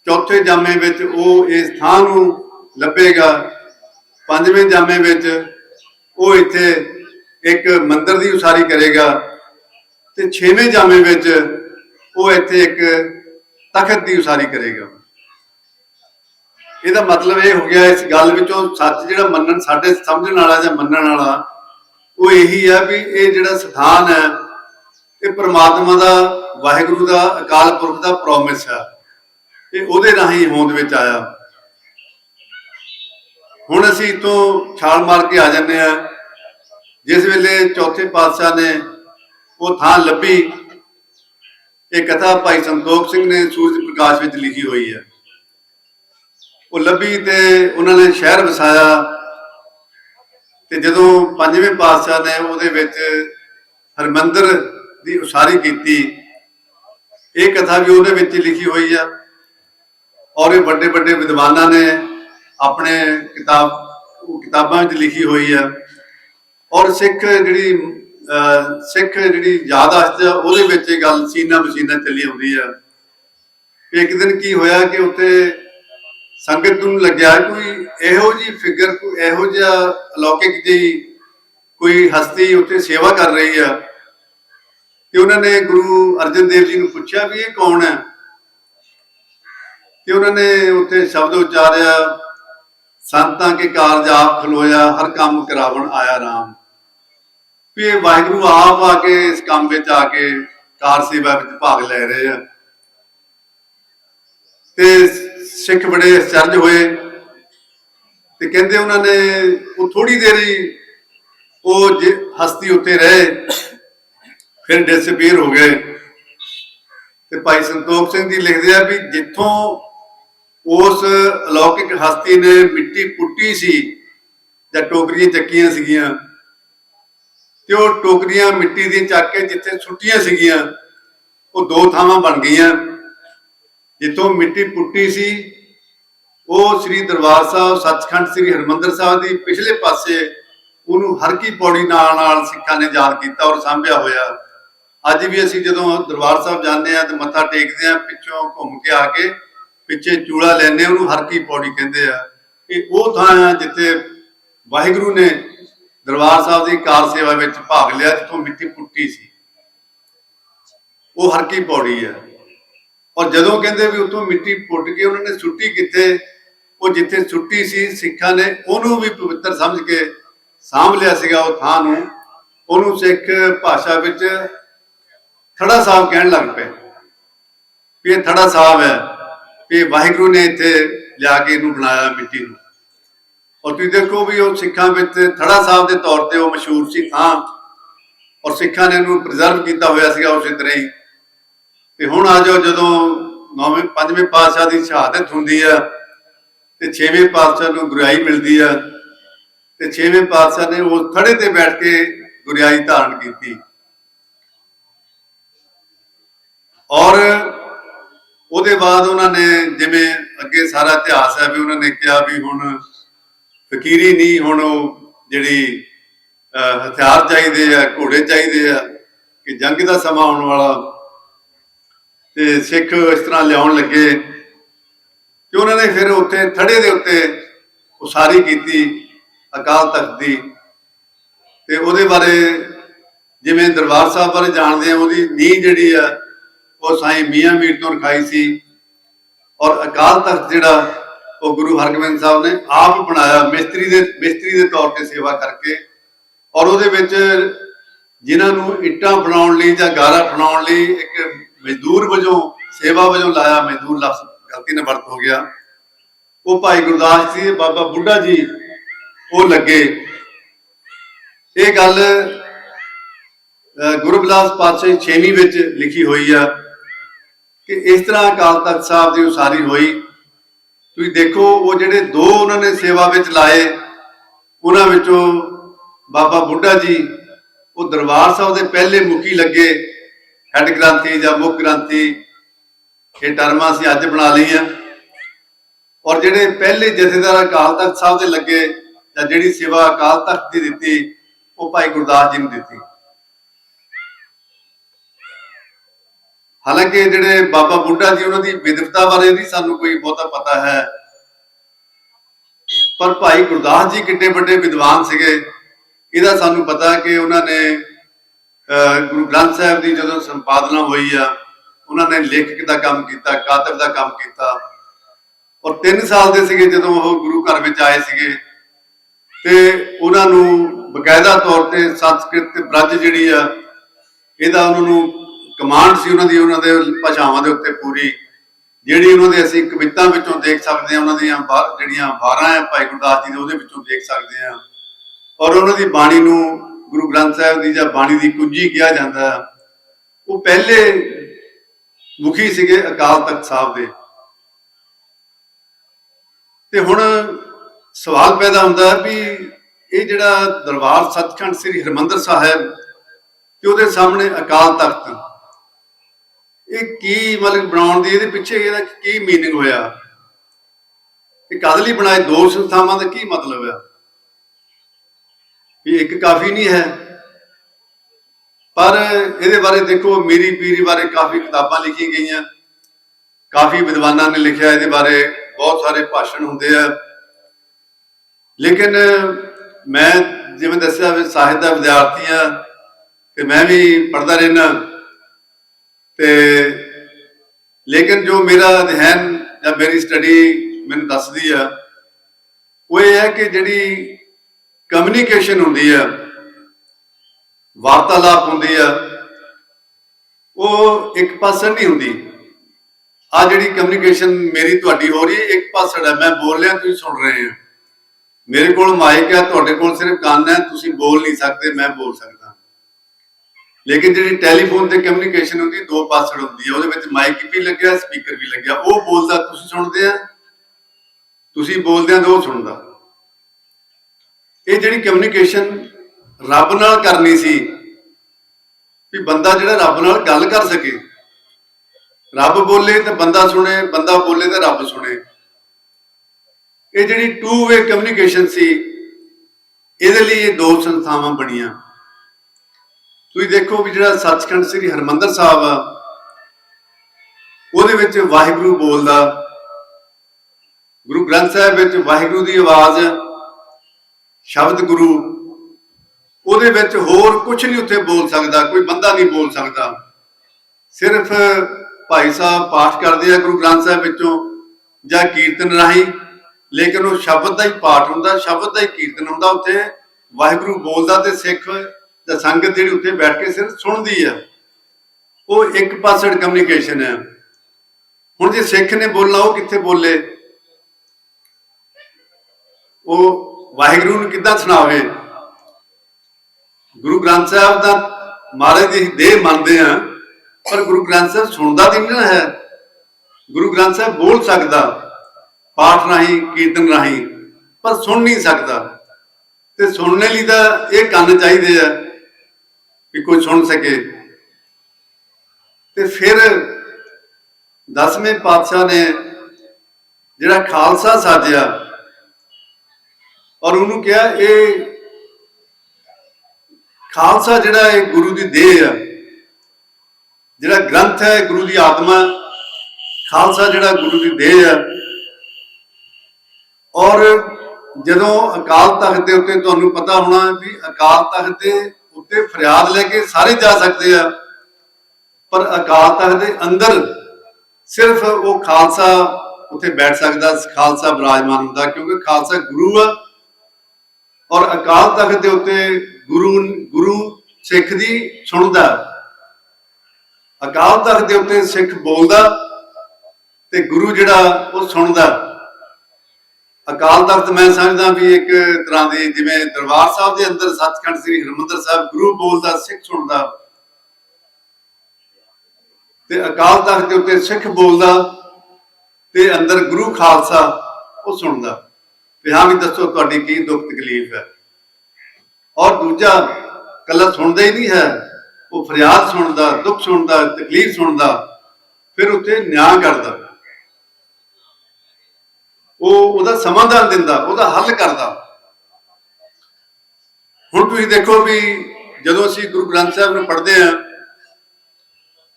ਚੌਥੇ ਜਾਮੇ ਵਿੱਚ ਉਹ ਇਸ ਥਾਂ ਨੂੰ ਲੱਭੇਗਾ, ਪੰਜਵੇਂ ਜਾਮੇ ਵਿੱਚ ਉਹ ਇੱਥੇ ਇੱਕ ਮੰਦਿਰ ਦੀ ਉਸਾਰੀ ਕਰੇਗਾ ਤੇ ਛੇਵੇਂ ਜਾਮੇ ਵਿੱਚ ਉਹ ਇੱਥੇ ਇੱਕ ਤਖਤ ਦੀ ਉਸਾਰੀ ਕਰੇਗਾ। ਇਹਦਾ ਮਤਲਬ ਇਹ ਹੋ ਗਿਆ, ਇਸ ਗੱਲ ਵਿੱਚੋਂ ਸੱਚ ਜਿਹੜਾ ਮੰਨਣ, ਸਾਡੇ ਸਮਝਣ ਵਾਲਾ ਜਾਂ ਮੰਨਣ ਵਾਲਾ, ਉਹ ਇਹੀ ਆ ਵੀ ਇਹ ਜਿਹੜਾ ਸਥਾਨ ਹੈ, ਇਹ ਪ੍ਰਮਾਤਮਾ ਦਾ, ਵਾਹਿਗੁਰੂ ਦਾ, ਅਕਾਲ ਪੁਰਖ ਦਾ ਪ੍ਰੋਮਿਸ ਹੈ ਇਹ ਉਹਦੇ ਰਾਹੀਂ ਹੋਂਦ ਵਿੱਚ ਆਇਆ। ਹੁਣ ਅਸੀਂ ਇਤੋਂ ਛਾਲ ਮਾਰ ਕੇ ਆ ਜਾਂਦੇ ਆ ਜਿਸ ਵੇਲੇ ਚੌਥੇ ਪਾਤਸ਼ਾਹ ਨੇ ਉਹ ਥਾਂ ਲੱਭੀ, ਇਹ ਕਥਾ ਭਾਈ ਸੰਤੋਖ ਸਿੰਘ ਨੇ ਸੂਰਜ ਪ੍ਰਕਾਸ਼ ਵਿੱਚ ਲਿਖੀ ਹੋਈ ਹੈ। ਉਹ ਲੱਭੀ ਤੇ ਉਹਨਾਂ ਨੇ ਸ਼ਹਿਰ ਵਸਾਇਆ। ਤੇ ਜਦੋਂ ਪੰਜਵੇਂ ਪਾਤਸ਼ਾਹ ਨੇ ਉਹਦੇ ਵਿੱਚ ਹਰਮੰਦਰ ਦੀ ਉਸਾਰੀ ਕੀਤੀ ਇਹ ਕਥਾ ਵੀ ਉਹਦੇ ਵਿੱਚ ਲਿਖੀ ਹੋਈ ਆ। ਔਰ ਇਹ ਵੱਡੇ ਵੱਡੇ ਵਿਦਵਾਨਾਂ ਨੇ ਆਪਣੇ ਕਿਤਾਬ ਕਿਤਾਬਾਂ ਵਿੱਚ ਲਿਖੀ ਹੋਈ ਆ। ਔਰ ਸਿੱਖ ਜਿਹੜੀ ਅਹ, ਸਿੱਖ ਜਿਹੜੀ ਯਾਦਾਸ਼ਤ ਆ ਉਹਦੇ ਵਿੱਚ ਇਹ ਗੱਲ ਸੀਨਾ ਮਸ਼ੀਨਾ ਚੱਲੀ ਆਉਂਦੀ ਆ। ਇੱਕ ਦਿਨ ਕੀ ਹੋਇਆ ਕਿ ਉੱਥੇ ਸੰਗਤ ਨੂੰ ਲੱਗਿਆ ਕੋਈ ਇਹੋ ਜੀ ਫਿਗਰ, ਕੋਈ ਇਹੋ ਜਿਹਾ ਅਲੌਕਿਕ ਜੀ ਕੋਈ ਹਸਤੀ ਉੱਥੇ ਸੇਵਾ ਕਰ ਰਹੀ ਆ। ਤੇ ਉਹਨਾਂ ਨੇ ਗੁਰੂ ਅਰਜਨ ਦੇਵ ਜੀ ਨੂੰ ਪੁੱਛਿਆ ਵੀ ਇਹ ਕੌਣ ਹੈ? ਤੇ ਉਹਨਾਂ ਨੇ ਉੱਥੇ ਸ਼ਬਦ ਉਚਾਰਿਆ, ਸੰਤਾਂ ਕੇ ਕਾਰਜ ਆਪ ਖਲੋਇਆ, ਹਰ ਕੰਮ ਕਰਾਵਣ ਆਇਆ ਰਾਮ। ਵੀ ਇਹ ਵਾਹਿਗੁਰੂ ਆਪ ਆ ਕੇ ਇਸ ਕੰਮ ਵਿੱਚ ਆ ਕੇ ਕਾਰ ਸੇਵਾ ਵਿੱਚ ਭਾਗ ਲੈ ਰਹੇ ਆ। ਤੇ ਸਿੱਖ ਬੜੇ ਅਚਰਜ ਹੋਏ ਤੇ ਕਹਿੰਦੇ ਉਹਨਾਂ ਨੇ ਉਹ ਥੋੜੀ ਦੇਰ ਹੀ ਉਹ ਜੇ ਹਸਤੀ ਉੱਤੇ ਰਹੇ, ਫਿਰ ਡਿਸਪੀਅਰ ਹੋ ਗਏ। ਤੇ ਭਾਈ ਸੰਤੋਖ ਸਿੰਘ ਜੀ ਲਿਖਦੇ ਆ ਵੀ ਜਿੱਥੋਂ ਉਸ ਅਲੌਕਿਕ ਹਸਤੀ ਨੇ ਮਿੱਟੀ ਪੁੱਟੀ ਸੀ ਜਾਂ ਟੋਕਰੀਆਂ ਚੱਕੀਆਂ ਸੀਗੀਆਂ, ਤੇ ਉਹ ਟੋਕਰੀਆਂ ਮਿੱਟੀ ਦੀਆਂ ਚੱਕ ਕੇ ਜਿੱਥੇ ਸੁੱਟੀਆਂ ਸੀਗੀਆਂ, ਉਹ ਦੋ ਥਾਵਾਂ ਬਣ ਗਈਆਂ। ਜਿੱਥੋਂ ਮਿੱਟੀ ਪੁੱਟੀ ਸੀ, ਉਹ ਸ੍ਰੀ ਦਰਬਾਰ ਸਾਹਿਬ, ਸੱਚਖੰਡ ਸ੍ਰੀ ਹਰਮੰਦਰ ਸਾਹਿਬ ਦੀ ਪਿਛਲੇ ਪਾਸੇ ਉਹਨੂੰ ਹਰ ਕੀ ਪੌੜੀ ਨਾਲ ਨਾਲ ਸਿੱਖਾਂ ਨੇ ਯਾਦ ਕੀਤਾ ਔਰ ਸਾਂਭਿਆ ਹੋਇਆ। ਅੱਜ ਵੀ ਅਸੀਂ ਜਦੋਂ ਦਰਬਾਰ ਸਾਹਿਬ ਜਾਂਦੇ ਆ ਤੇ ਮੱਥਾ ਟੇਕਦੇ ਆ ਪਿੱਛੋਂ ਘੁੰਮ ਕੇ ਆ ਕੇ ਪਿੱਛੇ ਚੂੜਾ ਲੈਣੇ ਉਹਨੂੰ ਹਰ ਕੀ ਪੌੜੀ ਕਹਿੰਦੇ ਆ। ਇਹ ਉਹ ਥਾਂ ਆ ਜਿੱਥੇ ਵਾਹਿਗੁਰੂ ਨੇ ਦਰਬਾਰ ਸਾਹਿਬ ਦੀ ਕਾਰ ਸੇਵਾ ਵਿੱਚ ਭਾਗ ਲਿਆ, ਜਿੱਥੋਂ ਮਿੱਟੀ ਪੁੱਟੀ ਸੀ। ਉਹ ਹਰ ਕੀ ਪੌੜੀ ਹੈ ਔਰ ਜਦੋਂ ਕਹਿੰਦੇ ਵੀ ਉੱਥੋਂ ਮਿੱਟੀ ਪੁੱਟ ਕੇ ਉਹਨਾਂ ਨੇ ਸੁੱਟੀ ਕਿੱਥੇ, ਉਹ ਜਿੱਥੇ ਸੁੱਟੀ ਸੀ, ਸਿੱਖਾਂ ਨੇ ਉਹਨੂੰ ਵੀ ਪਵਿੱਤਰ ਸਮਝ ਕੇ ਸਾਂਭ ਲਿਆ ਸੀਗਾ ਉਹ ਥਾਂ ਨੂੰ। ਉਹਨੂੰ ਸਿੱਖ ਭਾਸ਼ਾ ਵਿੱਚ ਥੜਾ ਸਾਹਿਬ ਕਹਿਣ ਲੱਗ ਪਏ ਵੀ ਇਹ ਥੜਾ ਸਾਹਿਬ ਹੈ ਵੀ ਵਾਹਿਗੁਰੂ ਨੇ ਇੱਥੇ ਲਿਆ ਕੇ ਇਹਨੂੰ ਬਣਾਇਆ ਮਿੱਟੀ ਨੂੰ। ਔਰ ਤੁਸੀਂ ਦੇਖੋ ਵੀ ਉਹ ਸਿੱਖਾਂ ਵਿੱਚ ਥੜਾ ਸਾਹਿਬ ਦੇ ਤੌਰ ਤੇ ਉਹ ਮਸ਼ਹੂਰ ਸੀ ਥਾਂ। ਔਰ ਸਿੱਖਾਂ ਨੇ ਇਹਨੂੰ ਪ੍ਰੀਜ਼ਰਵ ਕੀਤਾ ਹੋਇਆ ਸੀਗਾ ਉਸੇ ਤਰ੍ਹਾਂ ਹੀ। ਤੇ ਹੁਣ ਆ ਜਾਓ ਜਦੋਂ ਨੌਵੇਂ, ਪੰਜਵੇਂ ਪਾਤਸ਼ਾਹ ਦੀ ਸ਼ਹਾਦਤ ਹੁੰਦੀ ਆ, ਤੇ ਛੇਵੇਂ ਪਾਤਸ਼ਾਹ ਨੂੰ ਗੁਰਿਆਈ ਮਿਲਦੀ ਆ, ਤੇ ਛੇਵੇਂ ਪਾਤਸ਼ਾਹ ਨੇ ਉਸ ਥੜੇ ਤੇ ਬੈਠ ਕੇ ਗੁਰਿਆਈ ਧਾਰਨ ਕੀਤੀ। ਔਰ ਉਹਦੇ ਬਾਅਦ ਉਹਨਾਂ ਨੇ ਜਿਵੇਂ ਅੱਗੇ ਸਾਰਾ ਇਤਿਹਾਸ ਹੈ ਵੀ ਉਹਨਾਂ ਨੇ ਕਿਹਾ ਵੀ ਹੁਣ ਫਕੀਰੀ ਨਹੀਂ, ਹੁਣ ਉਹ ਜਿਹੜੀ ਹਥਿਆਰ ਚਾਹੀਦੇ ਆ, ਘੋੜੇ ਚਾਹੀਦੇ ਆ, ਕਿ ਜੰਗ ਦਾ ਸਮਾਂ ਆਉਣ ਵਾਲਾ ਤੇ ਸਿੱਖ ਇਸ ਤਰ੍ਹਾਂ ਲਿਆਉਣ ਲੱਗੇ ਕਿ ਉਹਨਾਂ ਨੇ ਫਿਰ ਉੱਥੇ ਥੜੇ ਦੇ ਉੱਤੇ ਉਸਾਰੀ ਕੀਤੀ, ਅਕਾਲ ਤਖਤ ਦੀ। ਤੇ ਉਹਦੇ ਬਾਰੇ ਜਿਵੇਂ ਦਰਬਾਰ ਸਾਹਿਬ ਬਾਰੇ ਜਾਣਦੇ ਆ, ਉਹਦੀ ਨੀਂਹ ਜਿਹੜੀ ਆ, ਉਹ ਸਾਈਂ ਮੀਆਂ ਮੀਰ ਤੋਂ ਰਖਾਈ ਸੀ। ਔਰ ਅਕਾਲ ਤਖਤ ਜਿਹੜਾ, ਉਹ ਗੁਰੂ ਹਰਗੋਬਿੰਦ ਸਾਹਿਬ ਨੇ ਆਪ ਬਣਾਇਆ ਮਿਸਤਰੀ ਦੇ ਮਿਸਤਰੀ ਦੇ ਤੌਰ ਤੇ ਸੇਵਾ ਕਰਕੇ। ਔਰ ਉਹਦੇ ਵਿੱਚ ਜਿਨ੍ਹਾਂ ਨੂੰ ਇੱਟਾਂ ਬਣਾਉਣ ਲਈ ਜਾਂ ਗਾਰਾ ਬਣਾਉਣ ਲਈ ਇੱਕ ਮਜ਼ਦੂਰ ਵਜੋਂ, ਸੇਵਾ ਵਜੋਂ ਲਾਇਆ ਮਜ਼ਦੂਰ ਲਫ਼ਜ਼, ਗਲਤੀ ਨਾਲ ਵਰਤ ਹੋ ਗਿਆ। ਉਹ ਭਾਈ ਗੁਰਦਾਸ ਜੀ, ਬਾਬਾ ਬੁੱਢਾ ਜੀ, ਉਹ ਲੱਗੇ। ਇਹ ਗੱਲ ਗੁਰੂ ਬਿਲਾਸ ਪਾਤਸ਼ਾਹੀ ਛੇਵੀਂ ਵਿੱਚ ਲਿਖੀ ਹੋਈ ਆ ਕਿ ਇਸ ਤਰ੍ਹਾਂ ਅਕਾਲ ਤਖਤ ਸਾਹਿਬ ਦੀ ਉਸਾਰੀ ਹੋਈ। ਤੁਸੀਂ ਦੇਖੋ, ਉਹ ਜਿਹੜੇ ਦੋ ਉਹਨਾਂ ਨੇ ਸੇਵਾ ਵਿੱਚ ਲਾਏ, ਉਹਨਾਂ ਵਿੱਚੋਂ ਬਾਬਾ ਬੁੱਢਾ ਜੀ, ਉਹ ਦਰਬਾਰ ਸਾਹਿਬ ਦੇ ਪਹਿਲੇ ਮੁਖੀ ਲੱਗੇ। ਹੈਡ ਗ੍ਰੰਥੀ ਜਾਂ ਮੁੱਖ ਗ੍ਰੰਥੀ, ਇਹ ਟਰਮਾਂ ਅਸੀਂ ਅੱਜ ਬਣਾ ਲਈਆਂ। ਔਰ ਜਿਹੜੇ ਪਹਿਲੇ ਜਥੇਦਾਰ ਅਕਾਲ ਤਖਤ ਸਾਹਿਬ ਦੇ ਲੱਗੇ, ਜਾਂ ਜਿਹੜੀ ਸੇਵਾ ਅਕਾਲ ਤਖਤ ਦੀ ਦਿੱਤੀ, ਉਹ ਭਾਈ ਗੁਰਦਾਸ ਜੀ ਨੇ ਦਿੱਤੀ। ਹਾਲਾਂਕਿ ਜਿਹੜੇ ਬਾਬਾ ਬੁੱਢਾ ਜੀ, ਉਹਨਾਂ ਦੀ ਵਿਦਵਤਾ ਬਾਰੇ ਵੀ ਸਾਨੂੰ ਕੋਈ ਬਹੁਤਾ ਪਤਾ ਹੈ। ਪਰ ਭਾਈ ਗੁਰਦਾਸ ਜੀ ਕਿੰਨੇ ਵੱਡੇ ਵਿਦਵਾਨ ਸੀਗੇ। ਇਹਦਾ ਸਾਨੂੰ ਪਤਾ ਕਿ ਉਹਨਾਂ ਨੇ ਗੁਰੂ ਗ੍ਰੰਥ ਸਾਹਿਬ ਦੀ ਜਦੋਂ ਸੰਪਾਦਨਾ ਹੋਈ ਆ, ਉਹਨਾਂ ਨੇ ਲੇਖਕ ਦਾ ਕੰਮ ਕੀਤਾ ਕਾਤਬ ਦਾ ਕੰਮ ਕੀਤਾ। ਔਰ 3 ਸਾਲ ਦੇ ਸੀਗੇ ਜਦੋਂ ਉਹ ਗੁਰੂ ਘਰ ਵਿੱਚ ਆਏ ਸੀਗੇ। ਤੇ ਉਹਨਾਂ ਨੂੰ ਬਕਾਇਦਾ ਤੌਰ ਤੇ ਸੰਸਕ੍ਰਿਤ ਤੇ ਬ੍ਰਜ ਜਿਹੜੀ ਆ, ਇਹਦਾ ਉਹਨਾਂ ਨੂੰ ਕਮਾਂਡ ਸੀ ਉਹਨਾਂ ਦੀ, ਉਹਨਾਂ ਦੇ ਭਾਸ਼ਾਵਾਂ ਦੇ ਉੱਤੇ ਪੂਰੀ। ਜਿਹੜੀ ਉਹਨਾਂ ਦੇ ਅਸੀਂ ਕਵਿਤਾ ਵਿੱਚੋਂ ਦੇਖ ਸਕਦੇ ਹਾਂ ਉਹਨਾਂ ਦੀਆਂ ਜਿਹੜੀਆਂ 12 ਆ ਭਾਈ ਗੁਰਦਾਸ ਜੀ ਦੇ, ਉਹਦੇ ਵਿੱਚੋਂ ਦੇਖ ਸਕਦੇ ਹਾਂ ਔਰ ਉਹਨਾਂ ਦੀ ਬਾਣੀ ਨੂੰ ਗੁਰੂ ਗ੍ਰੰਥ ਸਾਹਿਬ ਦੀ ਜਾਂ ਬਾਣੀ ਦੀ ਕੁੰਜੀ ਕਿਹਾ ਜਾਂਦਾ। ਉਹ ਪਹਿਲੇ ਮੁਖੀ ਸੀਗੇ ਅਕਾਲ ਤਖਤ ਸਾਹਿਬ ਦੇ। ਤੇ ਹੁਣ ਸਵਾਲ ਪੈਦਾ ਹੁੰਦਾ ਵੀ ਇਹ ਜਿਹੜਾ ਦਰਬਾਰ ਸੱਚਖੰਡ ਸ੍ਰੀ ਹਰਿਮੰਦਰ ਸਾਹਿਬ ਤੇ ਉਹਦੇ ਸਾਹਮਣੇ ਅਕਾਲ ਤਖਤ, ਇਹ ਕੀ ਮਤਲਬ ਬਣਾਉਣ ਦੀ, ਇਹਦੇ ਪਿੱਛੇ ਇਹਦਾ ਕੀ ਮੀਨਿੰਗ ਹੋਇਆ? ਇਹ ਕਦ ਲਈ ਬਣਾਏ? ਦੋ ਸੰਸਥਾਵਾਂ ਦਾ ਕੀ ਮਤਲਬ ਹੈ ਵੀ ਇੱਕ ਕਾਫੀ ਨਹੀਂ ਹੈ। ਪਰ ਇਹਦੇ ਬਾਰੇ ਦੇਖੋ, ਮੇਰੀ ਪੀਰੀ ਬਾਰੇ ਕਾਫੀ ਕਿਤਾਬਾਂ ਲਿਖੀਆਂ ਗਈਆਂ। ਕਾਫੀ ਵਿਦਵਾਨਾਂ ਨੇ ਲਿਖਿਆ ਇਹਦੇ ਬਾਰੇ, ਬਹੁਤ ਸਾਰੇ ਭਾਸ਼ਣ ਹੁੰਦੇ ਆ। ਲੇਕਿਨ ਮੈਂ ਜਿਵੇਂ ਦੱਸਿਆ, ਵੀ ਸਾਹਿਤ ਦਾ ਵਿਦਿਆਰਥੀ ਆ ਤੇ ਮੈਂ ਵੀ ਪੜ੍ਹਦਾ ਰਹਿਣਾ ਤੇ ਲੇਕਿਨ ਜੋ ਮੇਰਾ ਅਧਿਐਨ ਜਾਂ ਮੇਰੀ ਸਟੱਡੀ ਮੈਨੂੰ ਦੱਸਦੀ ਆ, ਉਹ ਇਹ ਹੈ ਕਿ ਜਿਹੜੀ ਕਮਿਊਨੀਕੇਸ਼ਨ ਹੁੰਦੀ ਹੈ ਵਾਰਤਾਲਾਪ ਹੁੰਦੀ ਆ, ਉਹ ਇੱਕ ਪਾਸੜ ਨਹੀਂ ਹੁੰਦੀ। ਆ ਜਿਹੜੀ ਕਮਿਊਨੀਕੇਸ਼ਨ ਮੇਰੀ ਤੁਹਾਡੀ ਹੋ ਰਹੀ ਹੈ, ਇੱਕ ਪਾਸੜ ਹੈ ਮੈਂ ਬੋਲ ਰਿਹਾ ਤੁਸੀਂ ਸੁਣ ਰਹੇ ਹੋ। ਮੇਰੇ ਕੋਲ ਮਾਈਕ ਹੈ ਤੁਹਾਡੇ ਕੋਲ ਸਿਰਫ ਕੰਨ ਹੈ ਤੁਸੀਂ ਬੋਲ ਨਹੀਂ ਸਕਦੇ, ਮੈਂ ਬੋਲ ਸਕਦਾ। ਲੇਕਿਨ ਜਿਹੜੀ ਟੈਲੀਫੋਨ ਤੇ ਕਮਿਊਨੀਕੇਸ਼ਨ ਹੁੰਦੀ, ਦੋ ਪਾਸੜ ਹੁੰਦੀ ਹੈ ਉਹਦੇ ਵਿੱਚ ਮਾਈਕ ਵੀ ਲੱਗਿਆ ਸਪੀਕਰ ਵੀ ਲੱਗਿਆ, ਉਹ ਬੋਲਦਾ, ਤੁਸੀਂ ਸੁਣਦੇ ਆ? ਤੁਸੀਂ ਬੋਲਦੇ ਆ ਤਾਂ ਉਹ ਸੁਣਦਾ। ਇਹ ਜਿਹੜੀ ਕਮਿਊਨੀਕੇਸ਼ਨ ਰੱਬ ਨਾਲ ਕਰਨੀ ਸੀ, ਵੀ ਬੰਦਾ ਜਿਹੜਾ ਰੱਬ ਨਾਲ ਗੱਲ ਕਰ ਸਕੇ। ਰੱਬ ਬੋਲੇ ਤੇ ਬੰਦਾ ਸੁਣੇ, ਬੰਦਾ ਬੋਲੇ ਤੇ ਰੱਬ ਸੁਣੇ। ਇਹ ਜਿਹੜੀ ਟੂ ਵੇ ਕਮਿਊਨੀਕੇਸ਼ਨ ਸੀ, ਇਹਦੇ ਲਈ ਇਹ ਦੋ ਸੰਸਥਾਵਾਂ ਬਣੀਆਂ। ਤੁਸੀਂ ਦੇਖੋ ਵੀ ਜਿਹੜਾ ਸੱਚਖੰਡ ਸ੍ਰੀ ਹਰਮੰਦਰ ਸਾਹਿਬ ਆ, ਉਹਦੇ ਵਿੱਚ ਵਾਹਿਗੁਰੂ ਬੋਲਦਾ। ਗੁਰੂ ਗ੍ਰੰਥ ਸਾਹਿਬ ਵਿੱਚ ਵਾਹਿਗੁਰੂ ਦੀ ਆਵਾਜ਼ ਸ਼ਬਦ ਗੁਰੂ, ਉਹਦੇ ਵਿੱਚ ਹੋਰ ਕੁਝ ਨਹੀਂ ਉੱਥੇ ਬੋਲ ਸਕਦਾ, ਕੋਈ ਬੰਦਾ ਨਹੀਂ ਬੋਲ ਸਕਦਾ। ਸਿਰਫ ਭਾਈ ਸਾਹਿਬ ਪਾਠ ਕਰਦੇ ਆ ਗੁਰੂ ਗ੍ਰੰਥ ਸਾਹਿਬ ਵਿੱਚੋਂ, ਜਾਂ ਕੀਰਤਨ ਰਾਹੀਂ, ਲੇਕਿਨ ਉਹ ਸ਼ਬਦ ਦਾ ਹੀ ਪਾਠ ਹੁੰਦਾ, ਸ਼ਬਦ ਦਾ ਹੀ ਕੀਰਤਨ ਹੁੰਦਾ, ਉੱਥੇ ਵਾਹਿਗੁਰੂ ਬੋਲਦਾ ਤੇ ਸਿੱਖ ਜਾਂ ਸੰਗਤ ਜਿਹੜੀ ਉੱਥੇ ਬੈਠ ਕੇ ਸਿਰਫ ਸੁਣਦੀ ਆ। ਉਹ ਇੱਕ ਪਾਸੜ ਕਮਿਊਨੀਕੇਸ਼ਨ ਹੈ ਹੁਣ ਜੇ ਸਿੱਖ ਨੇ ਬੋਲਣਾ, ਉਹ ਕਿੱਥੇ ਬੋਲੇ? ਉਹ ਵਾਹਿਗੁਰੂ ਨੂੰ ਕਿੱਦਾਂ ਸੁਣਾਵੇ? ਗੁਰੂ ਗ੍ਰੰਥ ਸਾਹਿਬ ਦਾ ਮਹਾਰਾਜ ਦੀ ਦੇਹ ਮੰਨਦੇ ਆ, ਪਰ ਗੁਰੂ ਗ੍ਰੰਥ ਸਾਹਿਬ ਸੁਣਦਾ ਤਾਂ ਨਹੀਂ ਹੈ। ਗੁਰੂ ਗ੍ਰੰਥ ਸਾਹਿਬ ਬੋਲ ਸਕਦਾ, ਪਾਠ ਰਾਹੀਂ, ਕੀਰਤਨ ਰਾਹੀਂ, ਪਰ ਸੁਣ ਨਹੀਂ ਸਕਦਾ। ਤੇ ਸੁਣਨੇ ਲਈ ਤਾਂ ਇਹ ਕੰਨ ਚਾਹੀਦੇ ਆ ਵੀ ਕੋਈ ਸੁਣ ਸਕੇ। ਤੇ ਫਿਰ ਦਸਵੇਂ ਪਾਤਸ਼ਾਹ ਨੇ ਜਿਹੜਾ ਖਾਲਸਾ ਸਾਜਿਆ ਔਰ ਉਹਨੂੰ ਕਿਹਾ, ਇਹ ਖਾਲਸਾ ਜਿਹੜਾ ਇਹ ਗੁਰੂ ਦੀ ਦੇਹ ਆ, ਜਿਹੜਾ ਗ੍ਰੰਥ ਹੈ ਗੁਰੂ ਦੀ ਆਤਮਾ ਖਾਲਸਾ ਜਿਹੜਾ ਗੁਰੂ ਦੀ ਦੇਹ ਹੈ ਔਰ ਜਦੋਂ ਅਕਾਲ ਤਖਤ ਦੇ ਉੱਤੇ ਤੁਹਾਨੂੰ ਪਤਾ ਹੋਣਾ ਵੀ ਅਕਾਲ ਤਖਤ ਦੇ ਉੱਤੇ ਫਰਿਆਦ ਲੈ ਕੇ ਸਾਰੇ ਜਾ ਸਕਦੇ ਆ, ਪਰ ਅਕਾਲ ਤਖਤ ਦੇ ਅੰਦਰ ਸਿਰਫ ਉਹ ਖਾਲਸਾ ਉੱਥੇ ਬੈਠ ਸਕਦਾ, ਖਾਲਸਾ ਬਿਰਾਜਮਾਨ ਹੁੰਦਾ, ਕਿਉਂਕਿ ਖਾਲਸਾ ਗੁਰੂ ਆ। ਔਰ ਅਕਾਲ ਤਖਤ ਦੇ ਉੱਤੇ ਗੁਰੂ ਗੁਰੂ ਸਿੱਖ ਦੀ ਸੁਣਦਾ। ਅਕਾਲ ਤਖਤ ਦੇ ਉੱਤੇ ਸਿੱਖ ਬੋਲਦਾ ਤੇ ਗੁਰੂ ਜਿਹੜਾ ਉਹ ਸੁਣਦਾ। ਅਕਾਲ ਤਖਤ ਮੈਂ ਸਮਝਦਾ ਵੀ ਇੱਕ ਤਰ੍ਹਾਂ ਦੀ ਜਿਵੇਂ ਦਰਬਾਰ ਸਾਹਿਬ ਦੇ ਅੰਦਰ ਸੱਚਖੰਡ ਸ੍ਰੀ ਹਰਿਮੰਦਰ ਸਾਹਿਬ ਗੁਰੂ ਬੋਲਦਾ, ਸਿੱਖ ਸੁਣਦਾ। ਤੇ ਅਕਾਲ ਤਖਤ ਦੇ ਉੱਤੇ ਸਿੱਖ ਬੋਲਦਾ ਤੇ ਅੰਦਰ ਗੁਰੂ ਖਾਲਸਾ ਉਹ ਸੁਣਦਾ। ਵੀ ਹਾਂ ਵੀ ਦੱਸੋ ਤੁਹਾਡੀ ਕੀ ਦੁੱਖ ਤਕਲੀਫ ਹੈ? ਔਰ ਦੂਜਾ, ਕੱਲਾ ਸੁਣਦਾ ਹੀ ਨਹੀਂ ਹੈ। ਉਹ ਫਰਿਆਦ ਸੁਣਦਾ, ਦੁੱਖ ਸੁਣਦਾ, ਤਕਲੀਫ ਸੁਣਦਾ, ਫਿਰ ਉੱਥੇ ਨਿਆਂ ਕਰਦਾ। ਉਹ ਉਹਦਾ ਸਮਾਧਾਨ ਦਿੰਦਾ, ਉਹਦਾ ਹੱਲ ਕਰਦਾ। ਹੁਣ ਤੁਸੀਂ ਦੇਖੋ ਵੀ ਜਦੋਂ ਅਸੀਂ ਗੁਰੂ ਗ੍ਰੰਥ ਸਾਹਿਬ ਨੂੰ ਪੜ੍ਹਦੇ ਆ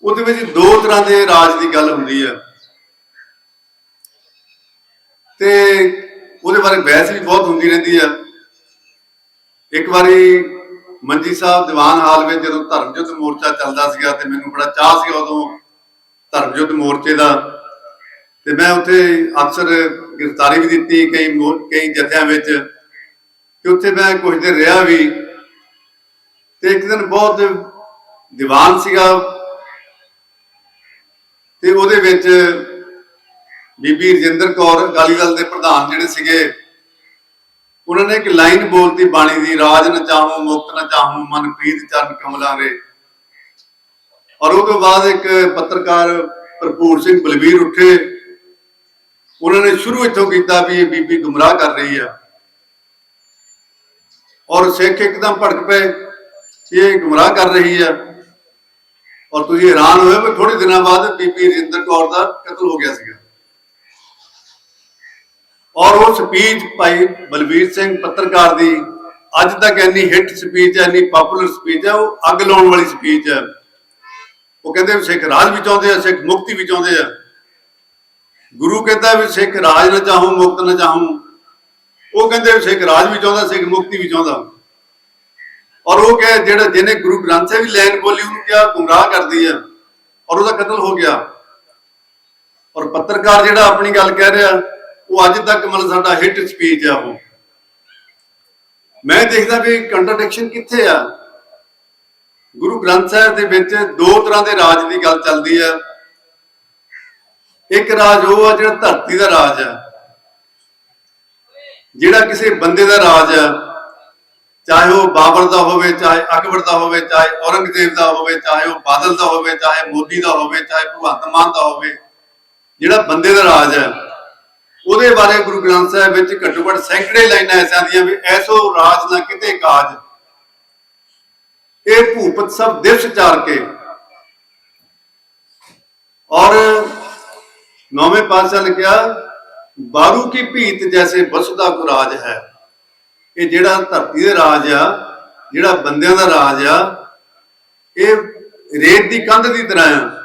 ਉਹਦੇ ਵਿੱਚ ਦੋ ਤਰ੍ਹਾਂ ਦੇ ਰਾਜ ਦੀ ਗੱਲ ਹੁੰਦੀ ਹੈ। ਤੇ ਉਹਦੇ ਬਾਰੇ ਬਹਿਸ ਵੀ ਬਹੁਤ ਹੁੰਦੀ ਰਹਿੰਦੀ ਆ। ਇੱਕ ਵਾਰੀ ਮੰਜੀ ਸਾਹਿਬ ਦੀਵਾਨ ਹਾਲ ਵਿੱਚ ਜਦੋਂ ਧਰਮਯੁੱਧ ਮੋਰਚਾ ਚੱਲਦਾ ਸੀਗਾ ਤੇ ਮੈਨੂੰ ਬੜਾ ਚਾਹ ਸੀ ਉਦੋਂ ਧਰਮਯੁੱਧ ਮੋਰਚੇ ਦਾ। ਤੇ ਮੈਂ ਉੱਥੇ ਅਕਸਰ ਗ੍ਰਿਫਤਾਰੀ ਵੀ ਦਿੱਤੀ ਕਈ ਕਈ ਜਥਿਆਂ ਵਿੱਚ ਤੇ ਉੱਥੇ ਮੈਂ ਕੁਝ ਦਿਨ ਰਿਹਾ ਵੀ ਤੇ ਇੱਕ ਦਿਨ ਬਹੁਤ ਦੀਵਾਨ ਸੀਗਾ। ਤੇ ਉਹਦੇ ਵਿੱਚ ਬੀਬੀ ਰਜਿੰਦਰ ਕੌਰ ਅਕਾਲੀ ਦਲ ਦੇ ਪ੍ਰਧਾਨ ਜਿਹੜੇ ਸੀਗੇ, ਉਹਨਾਂ ਨੇ ਇੱਕ ਲਾਈਨ ਬੋਲਤੀ ਬਾਣੀ ਦੀ, ਰਾਜ ਨ ਚਾਹੂੰ, ਮੁਕਤ ਨ ਚਾਹੂੰ ਮਨ ਚਰਨ ਕਮਲਾਂ ਰੇ ਔਰ ਉਹ ਤੋਂ ਬਾਅਦ ਇੱਕ ਪੱਤਰਕਾਰ ਭਰਪੂਰ ਸਿੰਘ ਬਲਵੀਰ ਉੱਠੇ। ਉਹਨਾਂ ਨੇ ਸ਼ੁਰੂ ਇੱਥੋਂ ਕੀਤਾ ਵੀ ਇਹ ਬੀਬੀ ਗੁੰਮਰਾਹ ਕਰ ਰਹੀ ਆ। ਔਰ ਸਿੱਖ ਇੱਕਦਮ ਭੜਕ ਪਏ ਇਹ ਗੁੰਮਰਾਹ ਕਰ ਰਹੀ ਆ। ਔਰ ਤੁਸੀਂ ਹੈਰਾਨ ਹੋਏ ਵੀ ਥੋੜੇ ਦਿਨਾਂ ਬਾਅਦ ਬੀਬੀ ਰਜਿੰਦਰ ਕੌਰ ਦਾ ਕਤਲ ਹੋ ਗਿਆ ਸੀਗਾ। ਔਰ ਉਹ ਸਪੀਚ ਭਾਈ ਬਲਬੀਰ ਸਿੰਘ ਪੱਤਰਕਾਰ ਦੀ ਅੱਜ ਤੱਕ ਇੰਨੀ ਹਿੱਟ ਸਪੀਚ ਹੈ, ਇੰਨੀ ਪਪੂਲਰ ਸਪੀਚ ਹੈ, ਉਹ ਅੱਗ ਲਾਉਣ ਵਾਲੀ ਸਪੀਚ ਹੈ। ਉਹ ਕਹਿੰਦੇ ਵੀ ਸਿੱਖ ਰਾਜ ਵੀ ਚਾਹੁੰਦੇ ਆ, ਸਿੱਖ ਮੁਕਤੀ ਵੀ ਚਾਹੁੰਦੇ ਆ। ਗੁਰੂ ਕਹਿੰਦਾ ਵੀ ਸਿੱਖ ਰਾਜ ਨਾ ਚਾਹੂੰ, ਮੁਕਤ ਨਾ ਚਾਹੂੰ। ਉਹ ਕਹਿੰਦੇ ਵੀ ਸਿੱਖ ਰਾਜ ਵੀ ਚਾਹੁੰਦਾ ਸਿੱਖ ਮੁਕਤੀ ਵੀ ਚਾਹੁੰਦਾ ਔਰ ਉਹ ਕਹੇ ਜਿਹੜਾ ਜਿਹਨੇ ਗੁਰੂ ਗ੍ਰੰਥ ਸਾਹਿਬ ਦੀ ਲੈਣ ਬੋਲੀ, ਉਹਨੂੰ ਕਿਹਾ, ਗੁੰਮਰਾਹ ਕਰਦੀ ਹੈ ਔਰ ਉਹਦਾ ਕਤਲ ਹੋ ਗਿਆ। ਔਰ ਪੱਤਰਕਾਰ ਜਿਹੜਾ ਆਪਣੀ ਗੱਲ ਕਹਿ ਰਿਹਾ ਉਹ ਅੱਜ ਤੱਕ ਮਤਲਬ ਸਾਡਾ ਹਿੱਟ ਸਪੀਚ ਆ ਉਹ। ਮੈਂ ਦੇਖਦਾ ਵੀ ਕੰਟਰਡਿਕਸ਼ਨ ਕਿੱਥੇ ਆ? ਗੁਰੂ ਗ੍ਰੰਥ ਸਾਹਿਬ ਦੇ ਵਿੱਚ ਦੋ ਤਰ੍ਹਾਂ ਦੇ ਰਾਜ ਦੀ ਗੱਲ ਚੱਲਦੀ ਆ। ਇੱਕ ਰਾਜ ਉਹ ਆ ਜਿਹੜਾ ਧਰਤੀ ਦਾ ਰਾਜ ਆ, ਜਿਹੜਾ ਕਿਸੇ ਬੰਦੇ ਦਾ ਰਾਜ ਆ। ਚਾਹੇ ਉਹ ਬਾਬਰ ਦਾ ਹੋਵੇ, ਚਾਹੇ ਅਕਬਰ ਦਾ ਹੋਵੇ, ਚਾਹੇ ਔਰੰਗਜ਼ੇਬ ਦਾ ਹੋਵੇ, ਚਾਹੇ ਉਹ ਬਾਦਲ ਦਾ ਹੋਵੇ, ਚਾਹੇ ਮੋਦੀ ਦਾ ਹੋਵੇ, ਚਾਹੇ ਭਗਵੰਤ ਮਾਨ ਦਾ ਹੋਵੇ, ਜਿਹੜਾ ਬੰਦੇ ਦਾ ਰਾਜ ਹੈ ਉਹਦੇ ਬਾਰੇ ਗੁਰੂ ਗ੍ਰੰਥ ਸਾਹਿਬ ਵਿੱਚ ਘੱਟੋ ਘੱਟ ਸੈਂਕੜੇ ਲਾਈਨਾਂ ਐਸਾਂ ਦੀਆਂ ਵੀ ਐਸੋ ਰਾਜ ਨਾ ਕਿਤੇ ਕਾਜ। ਇਹ ਭੂਪਤ ਸਭ ਦਿਵਸ ਚਾਰ ਕੇ। ਔਰ ਨੌਵੇਂ ਪਾਤਸ਼ਾਹ ਨੇ ਕਿਹਾ, ਬਾਰੂ ਕੀ ਭੀਤ ਜੈਸੇ ਬਸਦਾ ਕੋ ਰਾਜ ਹੈ। ਇਹ ਜਿਹੜਾ ਧਰਤੀ ਦੇ ਰਾਜ ਆ, ਜਿਹੜਾ ਬੰਦਿਆਂ ਦਾ ਰਾਜ ਆ, ਇਹ ਰੇਤ ਦੀ ਕੰਧ ਦੀ ਤਰ੍ਹਾਂ ਆ।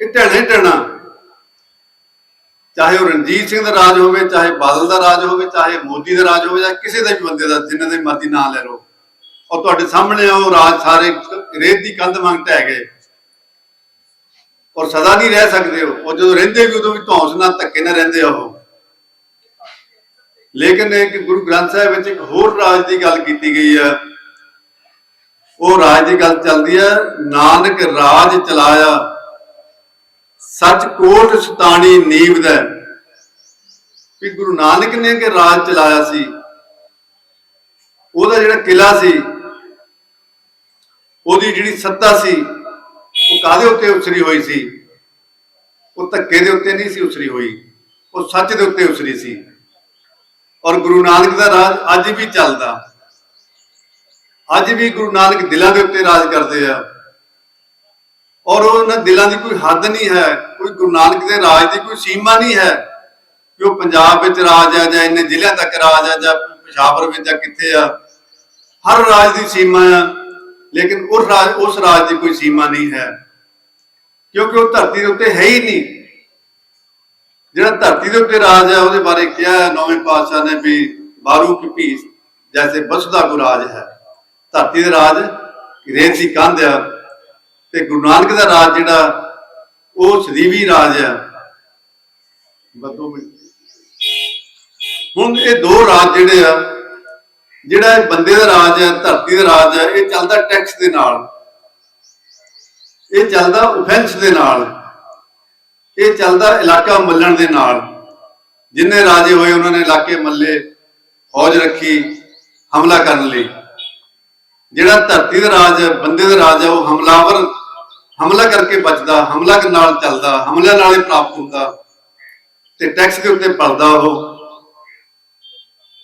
ਇਹ ਢਹਿਣੇ ਢਹਿਣਾ ਚਾਹੇ ਉਹ ਰਣਜੀਤ ਸਿੰਘ ਦਾ ਰਾਜ ਹੋਵੇ, ਚਾਹੇ ਬਾਦਲ ਦਾ ਰਾਜ ਹੋਵੇ, ਚਾਹੇ ਮੋਦੀ ਦਾ ਰਾਜ ਹੋਵੇ, ਜਾਂ ਕਿਸੇ ਦਾ ਵੀ ਬੰਦੇ ਦਾ, ਜਿੰਨਾਂ ਦੇ ਮਰਜ਼ੀ ਨਾਂ ਲੈ ਲਓ। ਔਰ ਤੁਹਾਡੇ ਸਾਹਮਣੇ ਆ ਉਹ ਰਾਜ ਸਾਰੇ ਰੇਤ ਦੀ ਕੰਧ ਮੰਗ ਢਹਿ ਗਏ। ਔਰ ਸਦਾ ਨਹੀਂ ਰਹਿ ਸਕਦੇ ਉਹ। ਉਹ ਜਦੋਂ ਰਹਿੰਦੇ ਵੀ ਉਦੋਂ ਵੀ ਧੌਂਸ ਨਾਲ ਧੱਕੇ ਨਾਲ ਰਹਿੰਦੇ ਆ ਉਹ। ਲੇਕਿਨ ਇੱਕ ਗੁਰੂ ਗ੍ਰੰਥ ਸਾਹਿਬ ਵਿੱਚ ਇੱਕ ਹੋਰ ਰਾਜ ਦੀ ਗੱਲ ਕੀਤੀ ਗਈ ਹੈ ਉਹ ਰਾਜ ਦੀ ਗੱਲ ਚੱਲਦੀ ਹੈ ਨਾਨਕ ਰਾਜ ਚਲਾਇਆ। ਸੱਚ ਕੋਟ ਸਤਾਣੀ ਨੀਵ ਦਾ। ਵੀ ਗੁਰੂ ਨਾਨਕ ਨੇ ਕਿ ਰਾਜ ਚਲਾਇਆ ਸੀ। ਉਹਦਾ ਜਿਹੜਾ ਕਿਲਾ ਸੀ, ਉਹਦੀ ਜਿਹੜੀ ਸੱਤਾ ਸੀ, ਉਹ ਕਾਦੇ ਉੱਤੇ ਉਸਰੀ ਹੋਈ ਸੀ? ਉਹ ਧੱਕੇ ਦੇ ਉੱਤੇ ਨਹੀਂ ਸੀ ਉਸਰੀ ਹੋਈ। ਉਹ ਸੱਚ ਦੇ ਉੱਤੇ ਉਸਰੀ ਸੀ। ਔਰ ਗੁਰੂ ਨਾਨਕ ਦਾ ਰਾਜ ਅੱਜ ਵੀ ਚੱਲਦਾ। ਅੱਜ ਵੀ ਗੁਰੂ ਨਾਨਕ ਦਿਲਾਂ ਦੇ ਉੱਤੇ ਰਾਜ ਕਰਦੇ ਆ। ਔਰ ਉਹਨਾਂ ਦਿਲਾਂ ਦੀ ਕੋਈ ਹੱਦ ਨਹੀਂ ਹੈ, ਕੋਈ ਗੁਰੂ ਨਾਨਕ ਦੇ ਰਾਜ ਦੀ ਕੋਈ ਸੀਮਾ ਨਹੀਂ ਹੈ ਕਿ ਉਹ ਪੰਜਾਬ ਵਿੱਚ ਰਾਜ ਆ ਜਾਂ ਇੰਨੇ ਜ਼ਿਲ੍ਹਿਆਂ ਤੱਕ ਰਾਜ ਆ ਜਾਂ ਪਸ਼ਾਵਰ ਵਿੱਚ ਜਾਂ ਕਿੱਥੇ ਆ। ਹਰ ਰਾਜ ਦੀ ਸੀਮਾ ਆ, ਲੇਕਿਨ ਉਸ ਰਾਜ ਉਸ ਰਾਜ ਦੀ ਕੋਈ ਸੀਮਾ ਨਹੀਂ ਹੈ। ਕਿਉਂਕਿ ਉਹ ਧਰਤੀ ਦੇ ਉੱਤੇ ਹੈ ਹੀ ਨਹੀਂ। ਜਿਹੜਾ ਧਰਤੀ ਦੇ ਉੱਤੇ ਰਾਜ ਹੈ, ਉਹਦੇ ਬਾਰੇ ਕਿਹਾ ਹੈ ਨੌਵੇਂ ਪਾਤਸ਼ਾਹ ਨੇ ਵੀ, ਬਾਰੂ ਕੀ ਭੀਸ ਜੈਸੇ ਬਸਦਾ ਕੋ ਰਾਜ ਹੈ। ਧਰਤੀ ਦੇ ਰਾਜ ਰੇਤ ਦੀ ਕੰਧ ਆ। ਤੇ ਗੁਰੂ ਨਾਨਕ ਦਾ ਰਾਜ ਜਿਹੜਾ, ਉਹ ਸਦੀਵੀ ਰਾਜ ਆ ਬਦੋ ਹੁਣ ਇਹ ਦੋ ਰਾਜ ਜਿਹੜੇ ਆ, ਜਿਹੜਾ ਬੰਦੇ ਦਾ ਰਾਜ ਹੈ, ਧਰਤੀ ਦਾ ਰਾਜ ਹੈ, ਇਹ ਚੱਲਦਾ ਟੈਕਸ ਦੇ ਨਾਲ। ਇਹ ਚੱਲਦਾ ਆਫੈਂਸ ਦੇ ਨਾਲ। ਇਹ ਚੱਲਦਾ ਇਲਾਕਾ ਮੱਲਣ ਦੇ ਨਾਲ। ਜਿੰਨੇ ਰਾਜੇ ਹੋਏ, ਉਹਨਾਂ ਨੇ ਇਲਾਕੇ ਮੱਲੇ, ਫੌਜ ਰੱਖੀ, ਹਮਲਾ ਕਰਨ ਲਈ। ਜਿਹੜਾ ਧਰਤੀ ਦਾ ਰਾਜ ਹੈ, ਬੰਦੇ ਦਾ ਰਾਜ ਹੈ, ਉਹ ਹਮਲਾਵਰ ਹਮਲਾ ਕਰਕੇ ਬਚਦਾ, ਹਮਲਾ ਦੇ ਨਾਲ ਚੱਲਦਾ, ਹਮਲੇ ਨਾਲ ਹੀ ਪ੍ਰਾਪਤ ਹੁੰਦਾ। ਤੇ ਟੈਕਸ ਦੇ ਉੱਤੇ ਪਲਦਾ ਉਹ।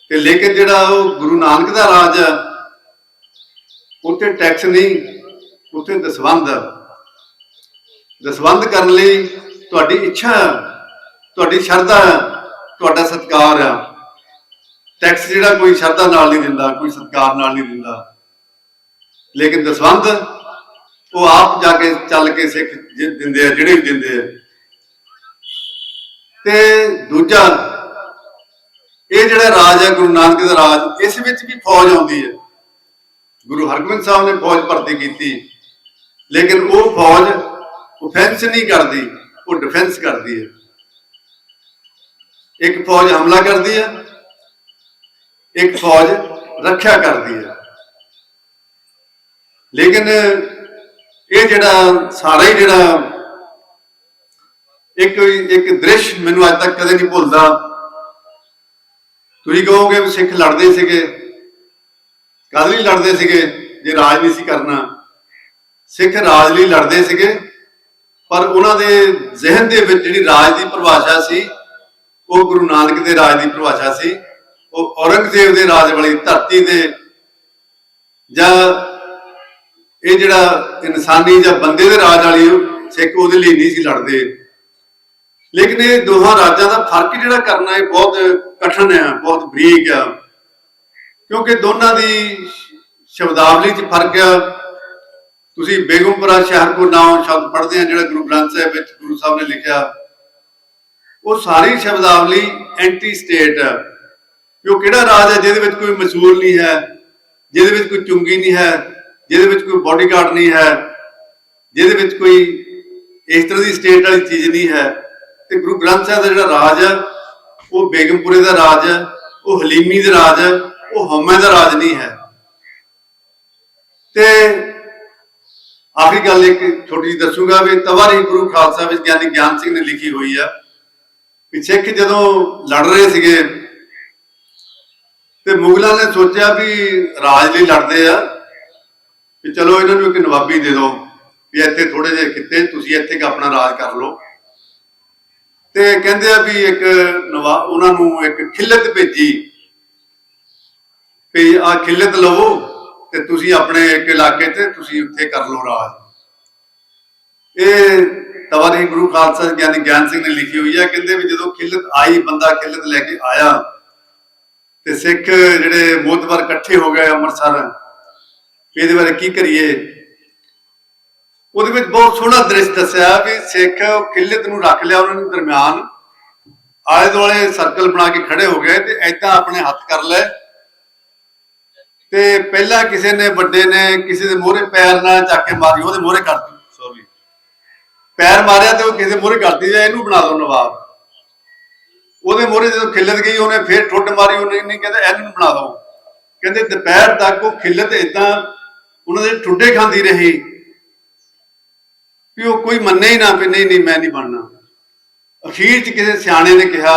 ਤੇ ਲੇਕਿਨ ਜਿਹੜਾ ਉਹ ਗੁਰੂ ਨਾਨਕ ਦਾ ਰਾਜ ਹੈ ਉੱਥੇ ਟੈਕਸ ਨਹੀਂ, ਉੱਥੇ ਦਸਵੰਧ ਹੈ ਕਰਨ ਲਈ ਤੁਹਾਡੀ ਇੱਛਾ, ਤੁਹਾਡੀ ਸ਼ਰਧਾ, ਤੁਹਾਡਾ ਸਤਿਕਾਰ ਆ। ਟੈਕਸ ਜਿਹੜਾ ਕੋਈ ਸ਼ਰਧਾ ਨਾਲ ਨਹੀਂ ਦਿੰਦਾ, ਕੋਈ ਸਤਿਕਾਰ ਨਾਲ ਨਹੀਂ ਦਿੰਦਾ। ਲੇਕਿਨ ਦਸਵੰਧ ਉਹ ਆਪ ਜਾ ਕੇ ਚੱਲ ਕੇ ਸਿੱਖ ਦਿੰਦੇ ਆ, ਜਿਹੜੇ ਵੀ ਦਿੰਦੇ ਆ। ਤੇ ਦੂਜਾ, ਇਹ ਜਿਹੜਾ ਰਾਜ ਹੈ, ਗੁਰੂ ਨਾਨਕ ਦਾ ਰਾਜ, ਇਸ ਵਿੱਚ ਵੀ ਫੌਜ ਆਉਂਦੀ ਹੈ। ਗੁਰੂ ਹਰਗੋਬਿੰਦ ਸਾਹਿਬ ਨੇ ਫੌਜ ਭਰਤੀ ਕੀਤੀ। ਲੇਕਿਨ ਉਹ ਫੌਜ ਆਫੈਂਸ ਨਹੀਂ ਕਰਦੀ, ਉਹ ਡਿਫੈਂਸ ਕਰਦੀ ਹੈ। ਇੱਕ ਫੌਜ ਹਮਲਾ ਕਰਦੀ ਹੈ, ਇੱਕ ਫੌਜ ਰੱਖਿਆ ਕਰਦੀ ਹੈ। ਲੇਕਿਨ ਇਹ ਜਿਹੜਾ ਸਾਰਾ ਹੀ ਜਿਹੜਾ ਇੱਕ ਇੱਕ ਦ੍ਰਿਸ਼ ਮੈਨੂੰ ਅੱਜ ਤੱਕ ਕਦੇ ਨਹੀਂ ਭੁੱਲਦਾ। ਤੁਸੀਂ ਕਹੋਗੇ ਸਿੱਖ ਲੜਦੇ ਸੀਗੇ ਕਦ ਲਈ ਲੜਦੇ ਸੀਗੇ, ਜੇ ਰਾਜ ਨਹੀਂ ਸੀ ਕਰਨਾ। ਸਿੱਖ ਰਾਜ ਲਈ ਲੜਦੇ ਸੀਗੇ, ਪਰ ਉਹਨਾਂ ਦੇ ਜ਼ਿਹਨ ਦੇ ਵਿੱਚ ਜਿਹੜੀ ਰਾਜ ਦੀ ਪਰਿਭਾਸ਼ਾ ਸੀ, ਉਹ ਗੁਰੂ ਨਾਨਕ ਦੇ ਰਾਜ ਦੀ ਪਰਿਭਾਸ਼ਾ ਸੀ। ਉਹ ਔਰੰਗਜ਼ੇਬ ਦੇ ਰਾਜ ਵਾਲੀ ਧਰਤੀ ਦੇ ਜਾਂ ਇਹ ਜਿਹੜਾ ਇਨਸਾਨੀ ਜਾਂ ਬੰਦੇ ਦੇ ਰਾਜ ਵਾਲੀ ਸਿੱਖ ਉਹਦੇ ਲਈ ਨਹੀਂ ਸੀ ਲੜਦੇ। ਲੇਕਿਨ ਇਹ ਦੋਹਾਂ ਰਾਜਾਂ ਦਾ ਫ਼ਰਕ ਜਿਹੜਾ ਕਰਨਾ ਇਹ ਬਹੁਤ ਕਠਿਨ ਹੈ, ਬਹੁਤ ਬਰੀਕ ਆ ਕਿਉਂਕਿ ਦੋਨਾਂ ਦੀ ਸ਼ਬਦਾਵਲੀ 'ਚ ਫ਼ਰਕ ਆ ਤੁਸੀਂ ਬੇਗਮਪੁਰਾ ਸ਼ਹਿਰ ਕੋ ਨਾਮ ਸ਼ਬਦ ਪੜ੍ਹਦੇ ਆ, ਜਿਹੜਾ ਗੁਰੂ ਗ੍ਰੰਥ ਸਾਹਿਬ ਵਿੱਚ ਗੁਰੂ ਸਾਹਿਬ ਨੇ ਲਿਖਿਆ। ਉਹ ਸਾਰੀ ਸ਼ਬਦਾਵਲੀ ਐਂਟੀ ਸਟੇਟ ਹੈ। ਕਿ ਉਹ ਕਿਹੜਾ ਰਾਜ ਹੈ ਜਿਹਦੇ ਵਿੱਚ ਕੋਈ ਮਸੂਲ ਨਹੀਂ ਹੈ, ਜਿਹਦੇ ਵਿੱਚ ਕੋਈ ਚੁੰਗੀ ਨਹੀਂ ਹੈ ਜਿਹਦੇ ਵਿੱਚ ਕੋਈ ਬਾਡੀਗਾਰਡ ਨਹੀਂ ਹੈ, ਜਿਹਦੇ ਵਿੱਚ ਕੋਈ ਇਸ ਤਰ੍ਹਾਂ ਦੀ ਸਟੇਟ ਵਾਲੀ ਚੀਜ਼ ਨਹੀਂ ਹੈ, ਤੇ ਗੁਰੂ ਗ੍ਰੰਥ ਸਾਹਿਬ ਦਾ ਜਿਹੜਾ ਰਾਜ ਹੈ, ਉਹ ਬੇਗਮਪੁਰੇ ਦਾ ਰਾਜ ਹੈ, ਉਹ ਹਲੀਮੀ ਦਾ ਰਾਜ ਹੈ, ਉਹ ਹਉਮੈ ਦਾ ਰਾਜ ਨਹੀਂ ਹੈ। ਤੇ ਆਖਰੀ ਗੱਲ ਇੱਕ ਛੋਟੀ ਜਿਹੀ ਦੱਸੂਗਾ ਵੀ ਤਵਾਰੀ ਗੁਰੂ ਖਾਲਸਾ ਵਿੱਚ ਗਿਆਨੀ ਗਿਆਨ ਸਿੰਘ ਨੇ ਲਿਖੀ ਹੋਈ ਆ ਕਿ ਸਿੱਖ ਜਦੋਂ ਲੜ ਰਹੇ ਸੀਗੇ, ਤੇ ਮੁਗਲਾਂ ਨੇ ਸੋਚਿਆ ਵੀ ਰਾਜ ਲਈ ਲੜਦੇ ਆ ਵੀ ਚਲੋ ਇਹਨਾਂ ਨੂੰ ਇੱਕ ਨਵਾਬੀ ਦੇ ਦਿਓ ਵੀ ਇੱਥੇ ਥੋੜੇ ਜਿਹੇ ਕਿਤੇ ਤੁਸੀਂ ਇੱਥੇ ਕਿ ਆਪਣਾ ਰਾਜ ਕਰ ਲਓ। ਤੇ ਕਹਿੰਦੇ ਆ ਵੀ ਇੱਕ ਨਵਾ, ਉਹਨਾਂ ਨੂੰ ਇੱਕ ਖਿੱਲਤ ਭੇਜੀ ਵੀ ਆ ਖਿੱਲਤ ਲਵੋ ਤੇ ਤੁਸੀਂ ਆਪਣੇ ਇੱਕ ਇਲਾਕੇ ਤੇ ਤੁਸੀਂ ਉੱਥੇ ਕਰ ਲਓ ਰਾਜ। ਇਹ ਤਵਾਰੀ ਗੁਰੂ ਖਾਲਸਾ ਗਿਆਨੀ ਗਿਆਨ ਸਿੰਘ ਨੇ ਲਿਖੀ ਹੋਈ ਹੈ, ਕਹਿੰਦੇ ਵੀ ਜਦੋਂ ਖਿੱਲਤ ਆਈ, ਬੰਦਾ ਖਿੱਲਤ ਲੈ ਕੇ ਆਇਆ ਤੇ ਸਿੱਖ ਜਿਹੜੇ ਮੋਤਬਰ ਇਕੱਠੇ ਹੋ ਗਏ ਅੰਮ੍ਰਿਤਸਰ ਵੀ ਇਹਦੇ ਬਾਰੇ ਕੀ ਕਰੀਏ? ਉਹਦੇ ਵਿੱਚ ਬਹੁਤ ਸੋਹਣਾ ਦ੍ਰਿਸ਼ ਦੱਸਿਆ ਵੀ ਸਿੱਖ ਖਿੱਲਤ ਨੂੰ ਰੱਖ ਲਿਆ ਉਹਨਾਂ ਨੇ ਦਰਮਿਆਨ। ਆਲੇ ਦੁਆਲੇ ਸਰਕਲ ਬਣਾ ਕੇ ਖੜੇ ਹੋ ਗਏ ਤੇ ਐਦਾਂ ਆਪਣੇ ਹੱਥ ਕਰ ਲਏ। ਤੇ ਪਹਿਲਾਂ ਕਿਸੇ ਨੇ ਵੱਡੇ ਨੇ ਕਿਸੇ ਦੇ ਮੋਹਰੇ ਪੈਰ ਨਾਲ ਚੱਕ ਕੇ ਮਾਰੀ ਉਹਦੇ ਮੋਹਰੇ ਕਰਤੀ ਸੌਰੀ ਪੈਰ ਮਾਰਿਆ ਤੇ ਉਹ ਕਿਸੇ ਮੋਹਰੇ ਕਰਤੀ ਜਾਂ ਇਹਨੂੰ ਬਣਾ ਦੋ ਨਵਾਬ। ਉਹਦੇ ਮੋਹਰੇ ਜਦੋਂ ਖਿੱਲਤ ਗਈ ਉਹਨੇ ਫੇਰ ਠੁੱਡ ਮਾਰੀ ਉਹਨੇ ਨਹੀਂ ਕਹਿੰਦਾ ਇਹਨੂੰ ਬਣਾ ਦੋ। ਕਹਿੰਦੇ ਦੁਪਹਿਰ ਤੱਕ ਉਹ ਖਿੱਲਤ ਇਦਾਂ ਉਹਨਾਂ ਦੇ ਠੁੱਡੇ ਖਾਂਦੀ ਰਹੀ। ਵੀ ਉਹ ਕੋਈ ਮੰਨੇ ਹੀ ਨਾ ਵੀ ਨਹੀਂ ਨਹੀਂ, ਮੈਂ ਨਹੀਂ ਬਣਨਾ। ਅਖੀਰ ਚ ਕਿਸੇ ਸਿਆਣੇ ਨੇ ਕਿਹਾ,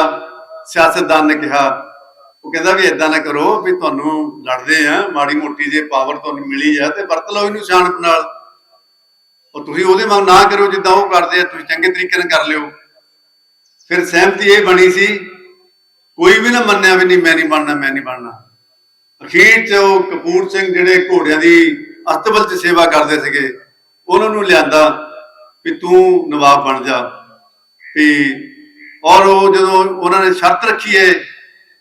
ਸਿਆਸਤਦਾਨ ਨੇ ਕਿਹਾ, ਉਹ ਕਹਿੰਦਾ ਵੀ ਇਦਾਂ ਨਾ ਕਰੋ ਵੀ ਤੁਹਾਨੂੰ ਲੜਦੇ ਆ, ਮਾੜੀ ਮੋਟੀ ਜੇ ਪਾਵਰ ਤੁਹਾਨੂੰ ਮਿਲੀ ਆ ਤੇ ਵਰਤ ਲਓ ਇਹਨੂੰ ਸਿਆਣਪ ਨਾਲ। ਉਹ ਤੁਸੀਂ ਉਹਦੇ ਵਾਂਗ ਨਾ ਕਰੋ ਜਿੱਦਾਂ ਉਹ ਕਰਦੇ ਆ, ਤੁਸੀਂ ਚੰਗੇ ਤਰੀਕੇ ਨਾਲ ਕਰ ਲਿਓ। ਫਿਰ ਸਹਿਮਤੀ ਇਹ ਬਣੀ ਸੀ, ਕੋਈ ਵੀ ਨਾ ਮੰਨਿਆ ਵੀ ਨਹੀਂ, ਮੈਂ ਨਹੀਂ ਬਣਨਾ, ਮੈਂ ਨਹੀਂ ਬਣਨਾ। ਅਖੀਰ ਚ ਉਹ ਕਪੂਰ ਸਿੰਘ ਜਿਹੜੇ ਘੋੜਿਆਂ ਦੀ ਅਸਤਬਲ ਚ ਸੇਵਾ ਕਰਦੇ ਸੀਗੇ। ਉਹਨਾਂ ਨੂੰ ਲਿਆਂਦਾ ਵੀ ਤੂੰ ਨਵਾਬ ਬਣ ਜਾ। ਵੀ ਔਰ ਉਹ ਜਦੋਂ ਉਹਨਾਂ ਨੇ ਸ਼ਰਤ ਰੱਖੀ ਏ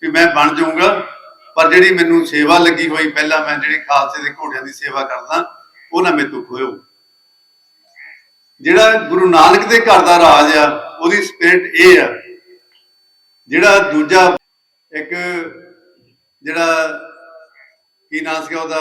ਵੀ ਮੈਂ ਬਣ ਜਾਊਂਗਾ, ਪਰ ਜਿਹੜੀ ਮੈਨੂੰ ਸੇਵਾ ਲੱਗੀ ਹੋਈ, ਪਹਿਲਾਂ ਮੈਂ ਜਿਹੜੇ ਖਾਲਸੇ ਦੇ ਘੋੜਿਆਂ ਦੀ ਸੇਵਾ ਕਰਦਾ, ਉਹ ਨਾ ਮੇਰੇ ਤੋਂ ਖੋਇਓ। ਜਿਹੜਾ ਗੁਰੂ ਨਾਨਕ ਦੇ ਘਰ ਦਾ ਰਾਜ ਆ, ਉਹਦੀ ਸਪਿਰਿਟ ਇਹ ਆ। ਜਿਹੜਾ ਦੂਜਾ ਇੱਕ ਜਿਹੜਾ ਕੀ ਨਾਮ ਸੀਗਾ ਉਹਦਾ